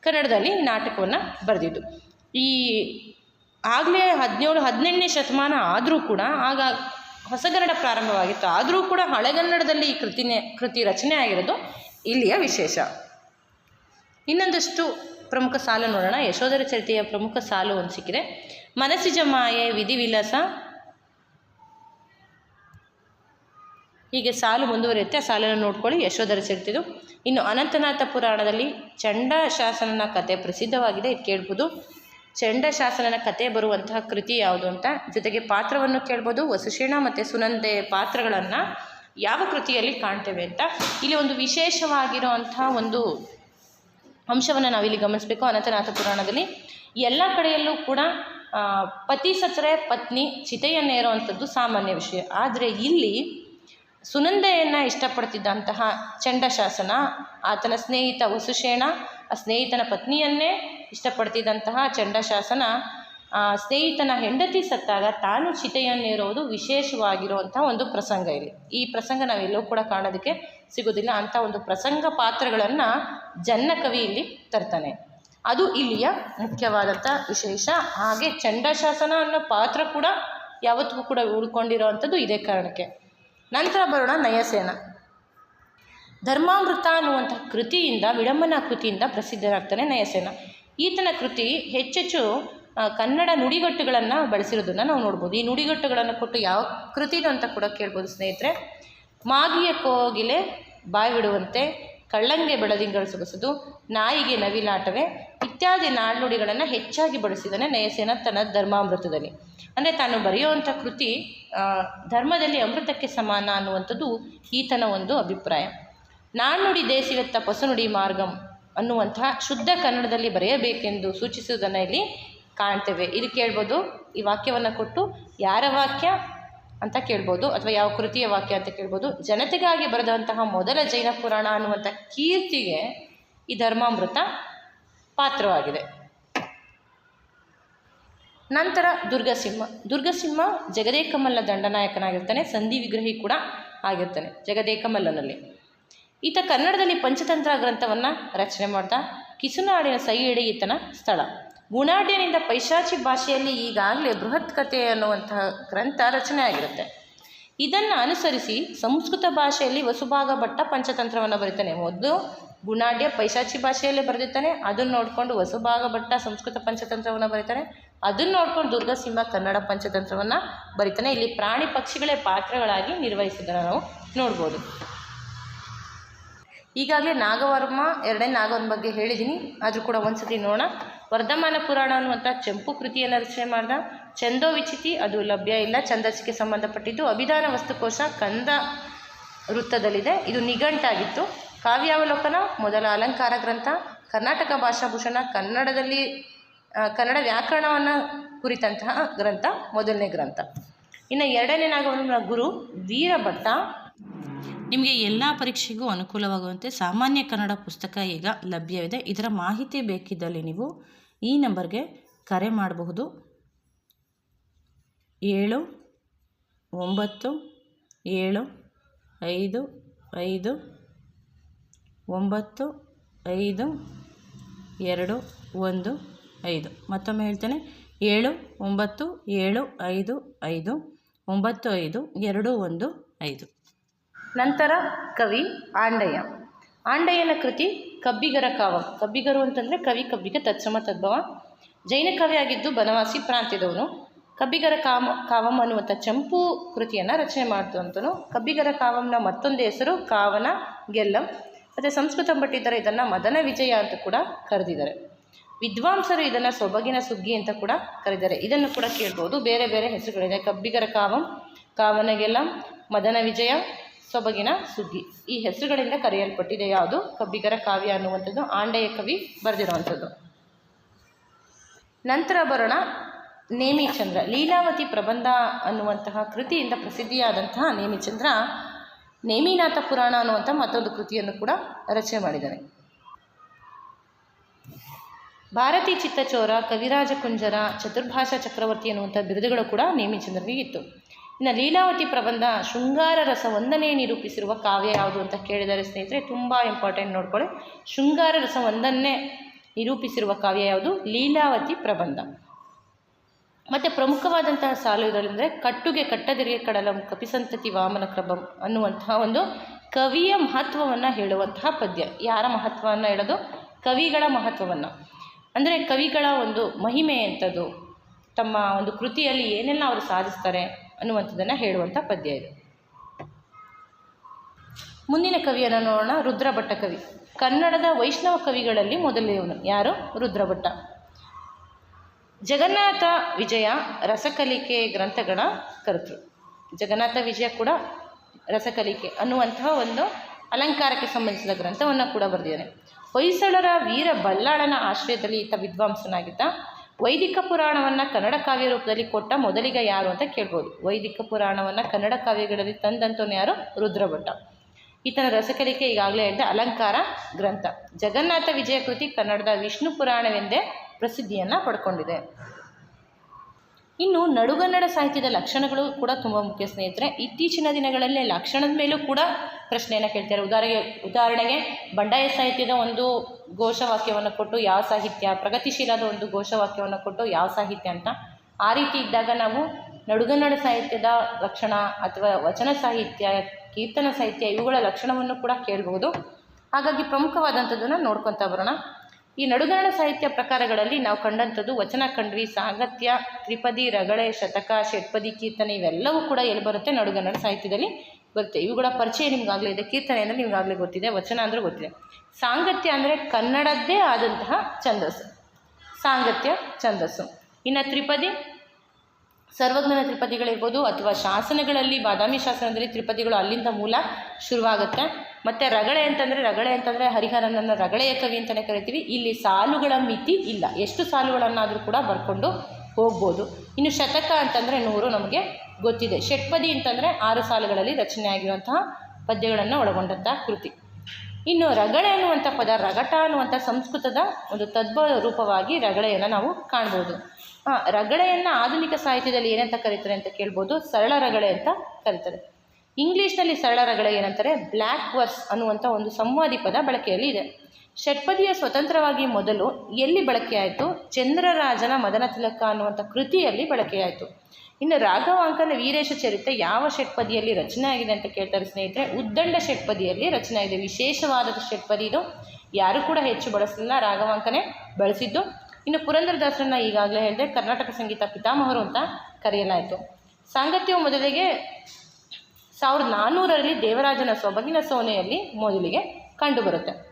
ಕನ್ನಡದಲ್ಲಿ ನಾಟಕವನ್ನು ಬರೆದಿದ್ದು. ಈ ಆಗಲೇ ಹದಿನೇಳು, ಹದಿನೆಂಟನೇ ಶತಮಾನ ಆದರೂ ಕೂಡ, ಆಗ ಹೊಸಗನ್ನಡ ಪ್ರಾರಂಭವಾಗಿತ್ತು. ಆದರೂ ಕೂಡ ಹಳೆಗನ್ನಡದಲ್ಲಿ ಈ ಕೃತಿನೇ, ಕೃತಿ ರಚನೆ ಆಗಿರೋದು ಇಲ್ಲಿಯ ವಿಶೇಷ. ಇನ್ನೊಂದಷ್ಟು ಪ್ರಮುಖ ಸಾಲು ನೋಡೋಣ. ಯಶೋಧರ ಚರಿತೆಯ ಪ್ರಮುಖ ಸಾಲು ಒಂದು ಸಿಕ್ಕಿದೆ ಮನಸ್ಸಿಜ ಮಾಯೆ ವಿಧಿವಿಲಾಸ. ಹೀಗೆ ಸಾಲು ಮುಂದುವರಿಯುತ್ತೆ. ಆ ಸಾಲನ್ನು ನೋಡ್ಕೊಳ್ಳಿ. ಯಶೋಧರ ಸಿಗ್ತಿದ್ದು ಇನ್ನು ಅನಂತನಾಥ ಪುರಾಣದಲ್ಲಿ ಚಂಡ ಶಾಸನನ ಕತೆ ಪ್ರಸಿದ್ಧವಾಗಿದೆ. ಇದು ಕೇಳ್ಬೋದು. ಚಂಡಶಾಸನನ ಕತೆ ಬರುವಂತಹ ಕೃತಿ ಯಾವುದು ಅಂತ. ಜೊತೆಗೆ ಪಾತ್ರವನ್ನು ಕೇಳ್ಬೋದು. ವಸುಶೇಣ ಮತ್ತು ಸುನಂದೆ ಪಾತ್ರಗಳನ್ನು ಯಾವ ಕೃತಿಯಲ್ಲಿ ಕಾಣ್ತೇವೆ ಅಂತ. ಇಲ್ಲಿ ಒಂದು ವಿಶೇಷವಾಗಿರುವಂತಹ ಒಂದು ಅಂಶವನ್ನು ನಾವಿಲ್ಲಿ ಗಮನಿಸಬೇಕು. ಅನಂತನಾಥ ಪುರಾಣದಲ್ಲಿ ಎಲ್ಲ ಕಡೆಯಲ್ಲೂ ಕೂಡ ಪತಿ ಸತ್ತರೆ ಪತ್ನಿ ಚಿತೆಯನ್ನೇರುವಂಥದ್ದು ಸಾಮಾನ್ಯ ವಿಷಯ. ಆದರೆ ಇಲ್ಲಿ ಸುನಂದೆಯನ್ನು ಇಷ್ಟಪಡ್ತಿದ್ದಂತಹ ಚಂಡಶಾಸನ, ಆತನ ಸ್ನೇಹಿತ ವಸುಶೇಣ ಆ ಸ್ನೇಹಿತನ ಪತ್ನಿಯನ್ನೇ ಇಷ್ಟಪಡ್ತಿದ್ದಂತಹ ಚಂಡಶಾಸನ ಸ್ನೇಹಿತನ ಹೆಂಡತಿ ಸತ್ತಾಗ ತಾನು ಚಿತೆಯನ್ನೇರೋದು ವಿಶೇಷವಾಗಿರುವಂಥ ಒಂದು ಪ್ರಸಂಗ ಇಲ್ಲಿ. ಈ ಪ್ರಸಂಗ ನಾವೆಲ್ಲೂ ಕೂಡ ಕಾಣೋದಕ್ಕೆ ಸಿಗೋದಿಲ್ಲ ಅಂಥ ಒಂದು ಪ್ರಸಂಗ ಪಾತ್ರಗಳನ್ನು ಜನ್ನ ಕವಿ ಇಲ್ಲಿ ತರ್ತಾನೆ. ಅದು ಇಲ್ಲಿಯ ಮುಖ್ಯವಾದಂಥ ವಿಶೇಷ. ಹಾಗೆ ಚಂಡಶಾಸನ ಅನ್ನೋ ಪಾತ್ರ ಕೂಡ ಯಾವತ್ತಿಗೂ ಕೂಡ ಉಳ್ಕೊಂಡಿರೋವಂಥದ್ದು ಇದೇ ಕಾರಣಕ್ಕೆ. ನಂತರ ಬರೋಣ ನಯಸೇನ. ಧರ್ಮಾಮೃತ ಅನ್ನುವಂಥ ಕೃತಿಯಿಂದ, ವಿಡಂಬನ ಕೃತಿಯಿಂದ ಪ್ರಸಿದ್ಧರಾಗ್ತಾನೆ ನಯಸೇನ. ಈತನ ಕೃತಿ ಹೆಚ್ಚೆಚ್ಚು ಕನ್ನಡ ನುಡಿಗಟ್ಟುಗಳನ್ನು ಬಳಸಿರೋದನ್ನು ನಾವು ನೋಡ್ಬೋದು. ಈ ನುಡಿಗಟ್ಟುಗಳನ್ನು ಕೊಟ್ಟು ಯಾವ ಕೃತಿದು ಅಂತ ಕೂಡ ಕೇಳ್ಬೋದು ಸ್ನೇಹಿತರೆ. ಮಾಗಿಯ ಕೋಗಿಲೆ ಬಾಯಿ ಬಿಡುವಂತೆ ಕಳ್ಳಂಗೆ ಬೆಳದಿಂಗಳು ಸೊಗಸದು, ನಾಯಿಗೆ ನವಿಲಾಟವೇ ಇತ್ಯಾದಿ ನಾಣ್ಣುಡಿಗಳನ್ನು ಹೆಚ್ಚಾಗಿ ಬಳಸಿದ್ದಾನೆ ನಯಸೇನ ತನ್ನ ಧರ್ಮಾಮೃತದಲ್ಲಿ. ಅಂದರೆ ತಾನು ಬರೆಯುವಂಥ ಕೃತಿ ಧರ್ಮದಲ್ಲಿ ಅಮೃತಕ್ಕೆ ಸಮಾನ ಅನ್ನುವಂಥದ್ದು ಈತನ ಒಂದು ಅಭಿಪ್ರಾಯ. ನಾಣ್ಣುಡಿ ದೇಸಿವೆತ್ತ ಪಸುನುಡಿ ಮಾರ್ಗಂ ಅನ್ನುವಂತಹ ಶುದ್ಧ ಕನ್ನಡದಲ್ಲಿ ಬರೆಯಬೇಕೆಂದು ಸೂಚಿಸುವುದನ್ನು ಇಲ್ಲಿ ಕಾಣ್ತೇವೆ. ಇದು ಕೇಳ್ಬೋದು, ಈ ವಾಕ್ಯವನ್ನು ಕೊಟ್ಟು, ಯಾರ ವಾಕ್ಯ? ಅಂತ ಕೇಳ್ಬೋದು, ಅಥವಾ ಯಾವ ಕೃತಿಯ ವಾಕ್ಯ ಅಂತ ಕೇಳ್ಬೋದು, ಜನತೆಗಾಗಿ ಬರೆದಂತಹ ಮೊದಲ ಜೈನ ಪುರಾಣ ಅನ್ನುವಂಥ ಕೀರ್ತಿಗೆ ಈ ಧರ್ಮಾಮೃತ ಪಾತ್ರವಾಗಿದೆ. ನಂತರ ದುರ್ಗಸಿಂಹ. ದುರ್ಗಸಿಂಹ ಜಗದೇಕಮಲ್ಲ ದಂಡನಾಯಕನಾಗಿರ್ತಾನೆ, ಸಂಧಿ ವಿಗ್ರಹಿ ಕೂಡ ಆಗಿರ್ತಾನೆ, ಜಗದೇಕಮಲ್ಲನಲ್ಲಿ. ಈತ ಕನ್ನಡದಲ್ಲಿ ಪಂಚತಂತ್ರ ಗ್ರಂಥವನ್ನು ರಚನೆ ಮಾಡ್ತಾ ಕಿಸುನಾಡಿನ ಸೈಯಡಿ ಈತನ ಸ್ಥಳ. ಗುಣಾಢ್ಯನಿಂದ ಪೈಶಾಚಿ ಭಾಷೆಯಲ್ಲಿ ಈಗಾಗಲೇ ಬೃಹತ್ ಕಥೆ ಅನ್ನುವಂತಹ ಗ್ರಂಥ ರಚನೆ ಆಗಿರುತ್ತೆ. ಇದನ್ನು ಅನುಸರಿಸಿ ಸಂಸ್ಕೃತ ಭಾಷೆಯಲ್ಲಿ ವಸುಭಾಗ ಭಟ್ಟ ಪಂಚತಂತ್ರವನ್ನು ಬರೀತಾನೆ. ಮೊದಲು ಗುಣಾಢ್ಯ ಪೈಶಾಚಿ ಭಾಷೆಯಲ್ಲೇ ಬರೆದಿರ್ತಾನೆ. ಅದನ್ನು ನೋಡಿಕೊಂಡು ವಸುಭಾಗ ಭಟ್ಟ ಸಂಸ್ಕೃತ ಪಂಚತಂತ್ರವನ್ನು ಬರೀತಾನೆ. ಅದನ್ನು ನೋಡ್ಕೊಂಡು ದುರ್ಗಸಿಂಹ ಕನ್ನಡ ಪಂಚತಂತ್ರವನ್ನು ಬರೀತಾನೆ. ಇಲ್ಲಿ ಪ್ರಾಣಿ ಪಕ್ಷಿಗಳೇ ಪಾತ್ರಗಳಾಗಿ ನಿರ್ವಹಿಸಿದ್ದನ್ನು ನಾವು ನೋಡ್ಬೋದು. ಈಗಾಗಲೇ ನಾಗವರ್ಮ, ಎರಡನೇ ನಾಗವನ ಬಗ್ಗೆ ಹೇಳಿದ್ದೀನಿ ಆದರೂ ಕೂಡ ಒಂದ್ಸತಿ ನೋಡೋಣ. ವರ್ಧಮಾನ ಪುರಾಣ ಅನ್ನುವಂಥ ಚಂಪು ಕೃತಿಯನ್ನು ರಚನೆ ಮಾಡಿದ. ಚಂದೋ ವಿಚಿತಿ, ಅದು ಲಭ್ಯ ಇಲ್ಲ, ಛಂದಸ್ಸಿಗೆ ಸಂಬಂಧಪಟ್ಟಿದ್ದು ಅಭಿಧಾನ ವಸ್ತುಕೋಶ ಕಂದ ವೃತ್ತದಲ್ಲಿದೆ. ಇದು ನಿಘಂಟಾಗಿತ್ತು. ಕಾವ್ಯಾವಲೋಕನ, ಮೊದಲ ಅಲಂಕಾರ ಗ್ರಂಥ, ಕರ್ನಾಟಕ ಭಾಷಾಭೂಷಣ, ಕನ್ನಡದಲ್ಲಿ ಕನ್ನಡ ವ್ಯಾಕರಣವನ್ನು ಕುರಿತಂತಹ ಗ್ರಂಥ, ಮೊದಲನೇ ಗ್ರಂಥ. ಇನ್ನು ಎರಡನೇ ನಾಗವರ್ಮನ ಗುರು ವೀರಭಟ್ಟ. ನಿಮಗೆ ಎಲ್ಲ ಪರೀಕ್ಷೆಗೂ ಅನುಕೂಲವಾಗುವಂತೆ ಸಾಮಾನ್ಯ ಕನ್ನಡ ಪುಸ್ತಕ ಈಗ ಲಭ್ಯವಿದೆ. ಇದರ ಮಾಹಿತಿ ಬೇಕಿದ್ದಲ್ಲಿ ನೀವು ಈ ನಂಬರ್ಗೆ ಕರೆ ಮಾಡಬಹುದು. ಏಳು, ಒಂಬತ್ತು, ಏಳು, ಐದು ಐದು, ಒಂಬತ್ತು, ಐದು, ಎರಡು, ಒಂದು, ಐದು. ಮತ್ತೊಮ್ಮೆ ಹೇಳ್ತೇನೆ. ಏಳು, ಒಂಬತ್ತು, ಏಳು, ಐದು ಐದು, ಒಂಬತ್ತು, ಐದು, ಎರಡು, ಒಂದು, ಐದು. ನಂತರ ಕವಿ ಆಂಡಯ್ಯ. ಆಂಡಯ್ಯನ ಕೃತಿ ಕಬ್ಬಿಗರ ಕಾವ. ಕಬ್ಬಿಗರು ಅಂತಂದರೆ ಕವಿ ಕಬ್ಬಿಗ ತತ್ಸಮ ತದ್ಭವ. ಜೈನ ಕವಿಯಾಗಿದ್ದು ಬನವಾಸಿ ಪ್ರಾಂತ್ಯದವನು. ಕಬ್ಬಿಗರ ಕಾಮ, ಕಾವಂ ಅನ್ನುವಂಥ ಚಂಪು ಕೃತಿಯನ್ನು ರಚನೆ ಮಾಡ್ತಂತನು ಕಬ್ಬಿಗರ ಕಾವಂನ ಮತ್ತೊಂದು ಹೆಸರು ಕಾವನ ಗೆಲ್ಲಂ. ಮತ್ತು ಸಂಸ್ಕೃತ ಭಟ್ಟಿದ್ದಾರೆ ಇದನ್ನು ಮದನ ವಿಜಯ ಅಂತ ಕೂಡ ಕರೆದಿದ್ದಾರೆ. ವಿದ್ವಾಂಸರು ಇದನ್ನು ಸೊಬಗಿನ ಸುಗ್ಗಿ ಅಂತ ಕೂಡ ಕರೆದಿದ್ದಾರೆ ಇದನ್ನು ಕೂಡ ಕೇಳ್ಬೋದು. ಬೇರೆ ಬೇರೆ ಹೆಸರುಗಳಿದೆ ಕಬ್ಬಿಗರ ಕಾವಂ ಗೆಲ್ಲಂ, ಮದನ ವಿಜಯ ಸೊಬಗಿನ ಸುಗ್ಗಿ. ಈ ಹೆಸರುಗಳಿಂದ ಕರೆಯಲ್ಪಟ್ಟಿದೆ ಯಾವುದು? ಕಬ್ಬಿಗರ ಕಾವ್ಯ ಅನ್ನುವಂಥದ್ದು, ಆಂಡೆಯ ಕವಿ ಬರೆದಿರುವಂಥದ್ದು. ನಂತರ ಬರೋಣ ನೇಮಿಚಂದ್ರ. ಲೀಲಾವತಿ ಪ್ರಬಂಧ ಅನ್ನುವಂತಹ ಕೃತಿಯಿಂದ ಪ್ರಸಿದ್ಧಿಯಾದಂತಹ ನೇಮಿಚಂದ್ರ ನೇಮಿನಾಥ ಪುರಾಣ ಅನ್ನುವಂಥ ಮತ್ತೊಂದು ಕೃತಿಯನ್ನು ಕೂಡ ರಚನೆ ಮಾಡಿದ್ದಾನೆ. ಭಾರತಿ ಚಿತ್ತಚೋರ, ಕವಿರಾಜ ಕುಂಜರ, ಚತುರ್ಭಾಷಾ ಚಕ್ರವರ್ತಿ ಅನ್ನುವಂಥ ಬಿರುದುಗಳು ಕೂಡ ನೇಮಿಚಂದ್ರನಿಗೆ ಇತ್ತು. ಇನ್ನು ಲೀಲಾವತಿ ಪ್ರಬಂಧ ಶೃಂಗಾರ ರಸ ನಿರೂಪಿಸಿರುವ ಕಾವ್ಯ ಯಾವುದು ಅಂತ ಕೇಳಿದರೆ ಸ್ನೇಹಿತರೆ ತುಂಬ ಇಂಪಾರ್ಟೆಂಟ್ ನೋಡ್ಕೊಳ್ಳಿ. ಶೃಂಗಾರ ರಸ ಒಂದನ್ನೇ ನಿರೂಪಿಸಿರುವ ಕಾವ್ಯ ಯಾವುದು? ಲೀಲಾವತಿ ಪ್ರಬಂಧ. ಮತ್ತು ಪ್ರಮುಖವಾದಂತಹ ಸಾಲು ಇದರೆಂದರೆ ಕಟ್ಟುಗೆ ಕಟ್ಟದಿರಿಗೆ ಕಡಲಂ ಕಪಿಸಂತತಿ ವಾಮನ ಕ್ರಬಂ ಅನ್ನುವಂತಹ ಒಂದು ಕವಿಯ ಮಹತ್ವವನ್ನು ಹೇಳುವಂತಹ ಪದ್ಯ. ಯಾರ ಮಹತ್ವವನ್ನು ಹೇಳೋದು? ಕವಿಗಳ ಮಹತ್ವವನ್ನು. ಅಂದರೆ ಕವಿಗಳ ಒಂದು ಮಹಿಮೆ ಅಂಥದ್ದು ತಮ್ಮ ಒಂದು ಕೃತಿಯಲ್ಲಿ ಏನೆಲ್ಲ ಅವರು ಸಾಧಿಸ್ತಾರೆ ಅನ್ನುವಂಥದ್ದನ್ನು ಹೇಳುವಂಥ ಪದ್ಯ ಇದು. ಮುಂದಿನ ಕವಿಯನ್ನು ನೋಡೋಣ, ರುದ್ರಭಟ್ಟ ಕವಿ. ಕನ್ನಡದ ವೈಷ್ಣವ ಕವಿಗಳಲ್ಲಿ ಮೊದಲನೆಯವನು ಯಾರು? ರುದ್ರಭಟ್ಟ. ಜಗನ್ನಾಥ ವಿಜಯ ರಸಕಲಿಕೆ ಗ್ರಂಥಗಳ ಕರ್ತೃ. ಜಗನ್ನಾಥ ವಿಜಯ ಕೂಡ ರಸಕಲಿಕೆ ಅನ್ನುವಂತಹ ಒಂದು ಅಲಂಕಾರಕ್ಕೆ ಸಂಬಂಧಿಸಿದ ಗ್ರಂಥವನ್ನು ಕೂಡ ಬರೆದಿದ್ದಾನೆ. ಹೊಯ್ಸಳರ ವೀರ ಬಲ್ಲಾಳನ ಆಶ್ರಯದಲ್ಲಿ ಈತ ವಿದ್ವಾಂಸನಾಗಿದ್ದ ವೈದಿಕ ಪುರಾಣವನ್ನು ಕನ್ನಡ ಕಾವ್ಯ ರೂಪದಲ್ಲಿ ಕೊಟ್ಟ ಮೊದಲಿಗ ಯಾರು ಅಂತ ಕೇಳ್ಬೋದು. ವೈದಿಕ ಪುರಾಣವನ್ನು ಕನ್ನಡ ಕಾವ್ಯಗಳಲ್ಲಿ ತಂದಂತವನು ಯಾರು? ರುದ್ರಭಟ್ಟ. ಈತನ ರಸಕಲಿಕೆ ಈಗಾಗಲೇ ಹೇಳಿದ ಅಲಂಕಾರ ಗ್ರಂಥ. ಜಗನ್ನಾಥ ವಿಜಯ ಕೃತಿ ಕನ್ನಡದ ವಿಷ್ಣು ಪುರಾಣವೆಂದೇ ಪ್ರಸಿದ್ಧಿಯನ್ನು ಪಡ್ಕೊಂಡಿದೆ. ಇನ್ನು ನಡುಗನ್ನಡ ಸಾಹಿತ್ಯದ ಲಕ್ಷಣಗಳು ಕೂಡ ತುಂಬ ಮುಖ್ಯ ಸ್ನೇಹಿತರೆ. ಇತ್ತೀಚಿನ ದಿನಗಳಲ್ಲಿ ಲಕ್ಷಣದ ಮೇಲೂ ಕೂಡ ಪ್ರಶ್ನೆಯನ್ನು ಕೇಳ್ತಾರೆ ಉದಾಹರಣೆಗೆ ಉದಾಹರಣೆಗೆ ಬಂಡಾಯ ಸಾಹಿತ್ಯದ ಒಂದು ಘೋಷವಾಕ್ಯವನ್ನು ಕೊಟ್ಟು ಯಾವ ಸಾಹಿತ್ಯ, ಪ್ರಗತಿಶೀಲದ ಒಂದು ಘೋಷವಾಕ್ಯವನ್ನು ಕೊಟ್ಟು ಯಾವ ಸಾಹಿತ್ಯ ಅಂತ ಆ ರೀತಿ ಇದ್ದಾಗ ನಾವು ನಡುಗನ್ನಡ ಸಾಹಿತ್ಯದ ಲಕ್ಷಣ ಅಥವಾ ವಚನ ಸಾಹಿತ್ಯ, ಕೀರ್ತನ ಸಾಹಿತ್ಯ ಇವುಗಳ ಲಕ್ಷಣವನ್ನು ಕೂಡ ಕೇಳ್ಬೋದು ಹಾಗಾಗಿ ಪ್ರಮುಖವಾದಂಥದ್ದನ್ನು ನೋಡ್ಕೊತಾ ಬರೋಣ. ಈ ನಡುಗನ್ನಡ ಸಾಹಿತ್ಯ ಪ್ರಕಾರಗಳಲ್ಲಿ ನಾವು ಕಂಡಂಥದ್ದು ವಚನ ಕಂಡ್ವಿ ಸಾಂಗತ್ಯ, ತ್ರಿಪದಿ, ರಗಳೆ, ಶತಕ, ಷಟ್ಪದಿ, ಕೀರ್ತನೆ ಇವೆಲ್ಲವೂ ಕೂಡ ಎಲ್ಲಿ ಬರುತ್ತೆ ನಡುಗನ್ನಡ ಸಾಹಿತ್ಯದಲ್ಲಿ. ಬರುತ್ತೆ ಇವುಗಳ ಪರಿಚಯ ನಿಮ್ಗಾಗಲೇ ಇದೆ ಕೀರ್ತನೆ ಅಂದರೆ ನಿಮ್ಗಾಗಲೇ ಗೊತ್ತಿದೆ, ವಚನ ಅಂದರೆ ಗೊತ್ತಿದೆ. ಸಾಂಗತ್ಯ ಅಂದರೆ ಕನ್ನಡದ್ದೇ ಆದಂತಹ ಛಂದಸ್ಸು. ಸಾಂಗತ್ಯ, ಛಂದಸ್ಸು. ಇನ್ನು ತ್ರಿಪದಿ? ಸರ್ವಜ್ಞನ ತ್ರಿಪದಿಗಳಿರ್ಬೋದು ಅಥವಾ ಶಾಸನಗಳಲ್ಲಿ, ಬಾದಾಮಿ ಶಾಸನದಲ್ಲಿ ತ್ರಿಪದಿಗಳು ಅಲ್ಲಿಂದ ಮೂಲ ಶುರುವಾಗುತ್ತೆ. ಮತ್ತು ರಗಳೆ ಅಂತಂದರೆ ರಗಳೆ ಅಂತಂದರೆ ಹರಿಹರನನ್ನು ರಗಳೆಯ ಕವಿ ಅಂತಲೇ ಕರಿತೀವಿ. ಇಲ್ಲಿ ಸಾಲುಗಳ ಮಿತಿ ಇಲ್ಲ. ಎಷ್ಟು ಸಾಲುಗಳನ್ನಾದರೂ ಕೂಡ ಬರ್ಕೊಂಡು ಹೋಗ್ಬೋದು. ಇನ್ನು ಶತಕ ಅಂತಂದರೆ ನೂರು ನಮಗೆ ಗೊತ್ತಿದೆ. ಷಟ್ಪದಿ ಅಂತಂದರೆ ಆರು ಸಾಲುಗಳಲ್ಲಿ ರಚನೆ ಆಗಿರುವಂತಹ ಪದ್ಯಗಳನ್ನು ಒಳಗೊಂಡಂಥ ಕೃತಿ. ಇನ್ನು ರಗಳೆ ಅನ್ನುವಂಥ ಪದ, ರಗಟ ಅನ್ನುವಂಥ ಸಂಸ್ಕೃತದ ಒಂದು ತದ್ಭ ರೂಪವಾಗಿ ರಗಳೆಯನ್ನು ನಾವು ಕಾಣ್ಬೋದು. ರಗಳೆಯನ್ನು ಆಧುನಿಕ ಸಾಹಿತ್ಯದಲ್ಲಿ ಏನಂತ ಕರೀತಾರೆ ಅಂತ ಕೇಳ್ಬೋದು? ಸರಳ ರಗಳೆ ಅಂತ ಕರೀತಾರೆ. ಇಂಗ್ಲೀಷ್ನಲ್ಲಿ ಸರಳ ರಗಳೆ ಏನಂತಾರೆ? ಬ್ಲ್ಯಾಕ್ ವರ್ಸ್ ಅನ್ನುವಂಥ ಒಂದು ಸಂವಾದಿ ಪದ ಬಳಕೆಯಲ್ಲಿ ಇದೆ. ಷಟ್ಪದಿಯ ಸ್ವತಂತ್ರವಾಗಿ ಮೊದಲು ಎಲ್ಲಿ ಬಳಕೆಯಾಯಿತು? ಚಂದ್ರರಾಜನ ಮದನ ತಿಲಕ ಅನ್ನುವಂಥ ಕೃತಿಯಲ್ಲಿ ಬಳಕೆಯಾಯಿತು. ಇನ್ನು ರಾಘವಾಂಕನ ವೀರೇಶ ಚರಿತ್ರೆ ಯಾವ ಷಟ್ಪದಿಯಲ್ಲಿ ರಚನೆ ಆಗಿದೆ ಅಂತ ಕೇಳ್ತಾರೆ ಸ್ನೇಹಿತರೆ? ಉದ್ದಂಡ ಷಟ್ಪದಿಯಲ್ಲಿ ರಚನೆ ಆಗಿದೆ ವಿಶೇಷವಾದ ಷಟ್ಪದಿ ಇದು. ಯಾರು ಕೂಡ ಹೆಚ್ಚು ಬಳಸಲಿಲ್ಲ. ರಾಘವಾಂಕನೇ ಬಳಸಿದ್ದು. ಇನ್ನು ಪುರಂದರದಾಸರನ್ನ ಈಗಾಗಲೇ ಹೇಳಿದೆ ಕರ್ನಾಟಕ ಸಂಗೀತ ಪಿತಾಮಹರು ಅಂತ ಕರೆಯಲಾಯಿತು. ಸಾಂಗತ್ಯವು ಮೊದಲಿಗೆ ಸಾವಿರದ ನಾನ್ನೂರರಲ್ಲಿ ದೇವರಾಜನ ಸೊಬಗಿನ ಸೋನೆಯಲ್ಲಿ ಮೊದಲಿಗೆ ಕಂಡುಬರುತ್ತೆ.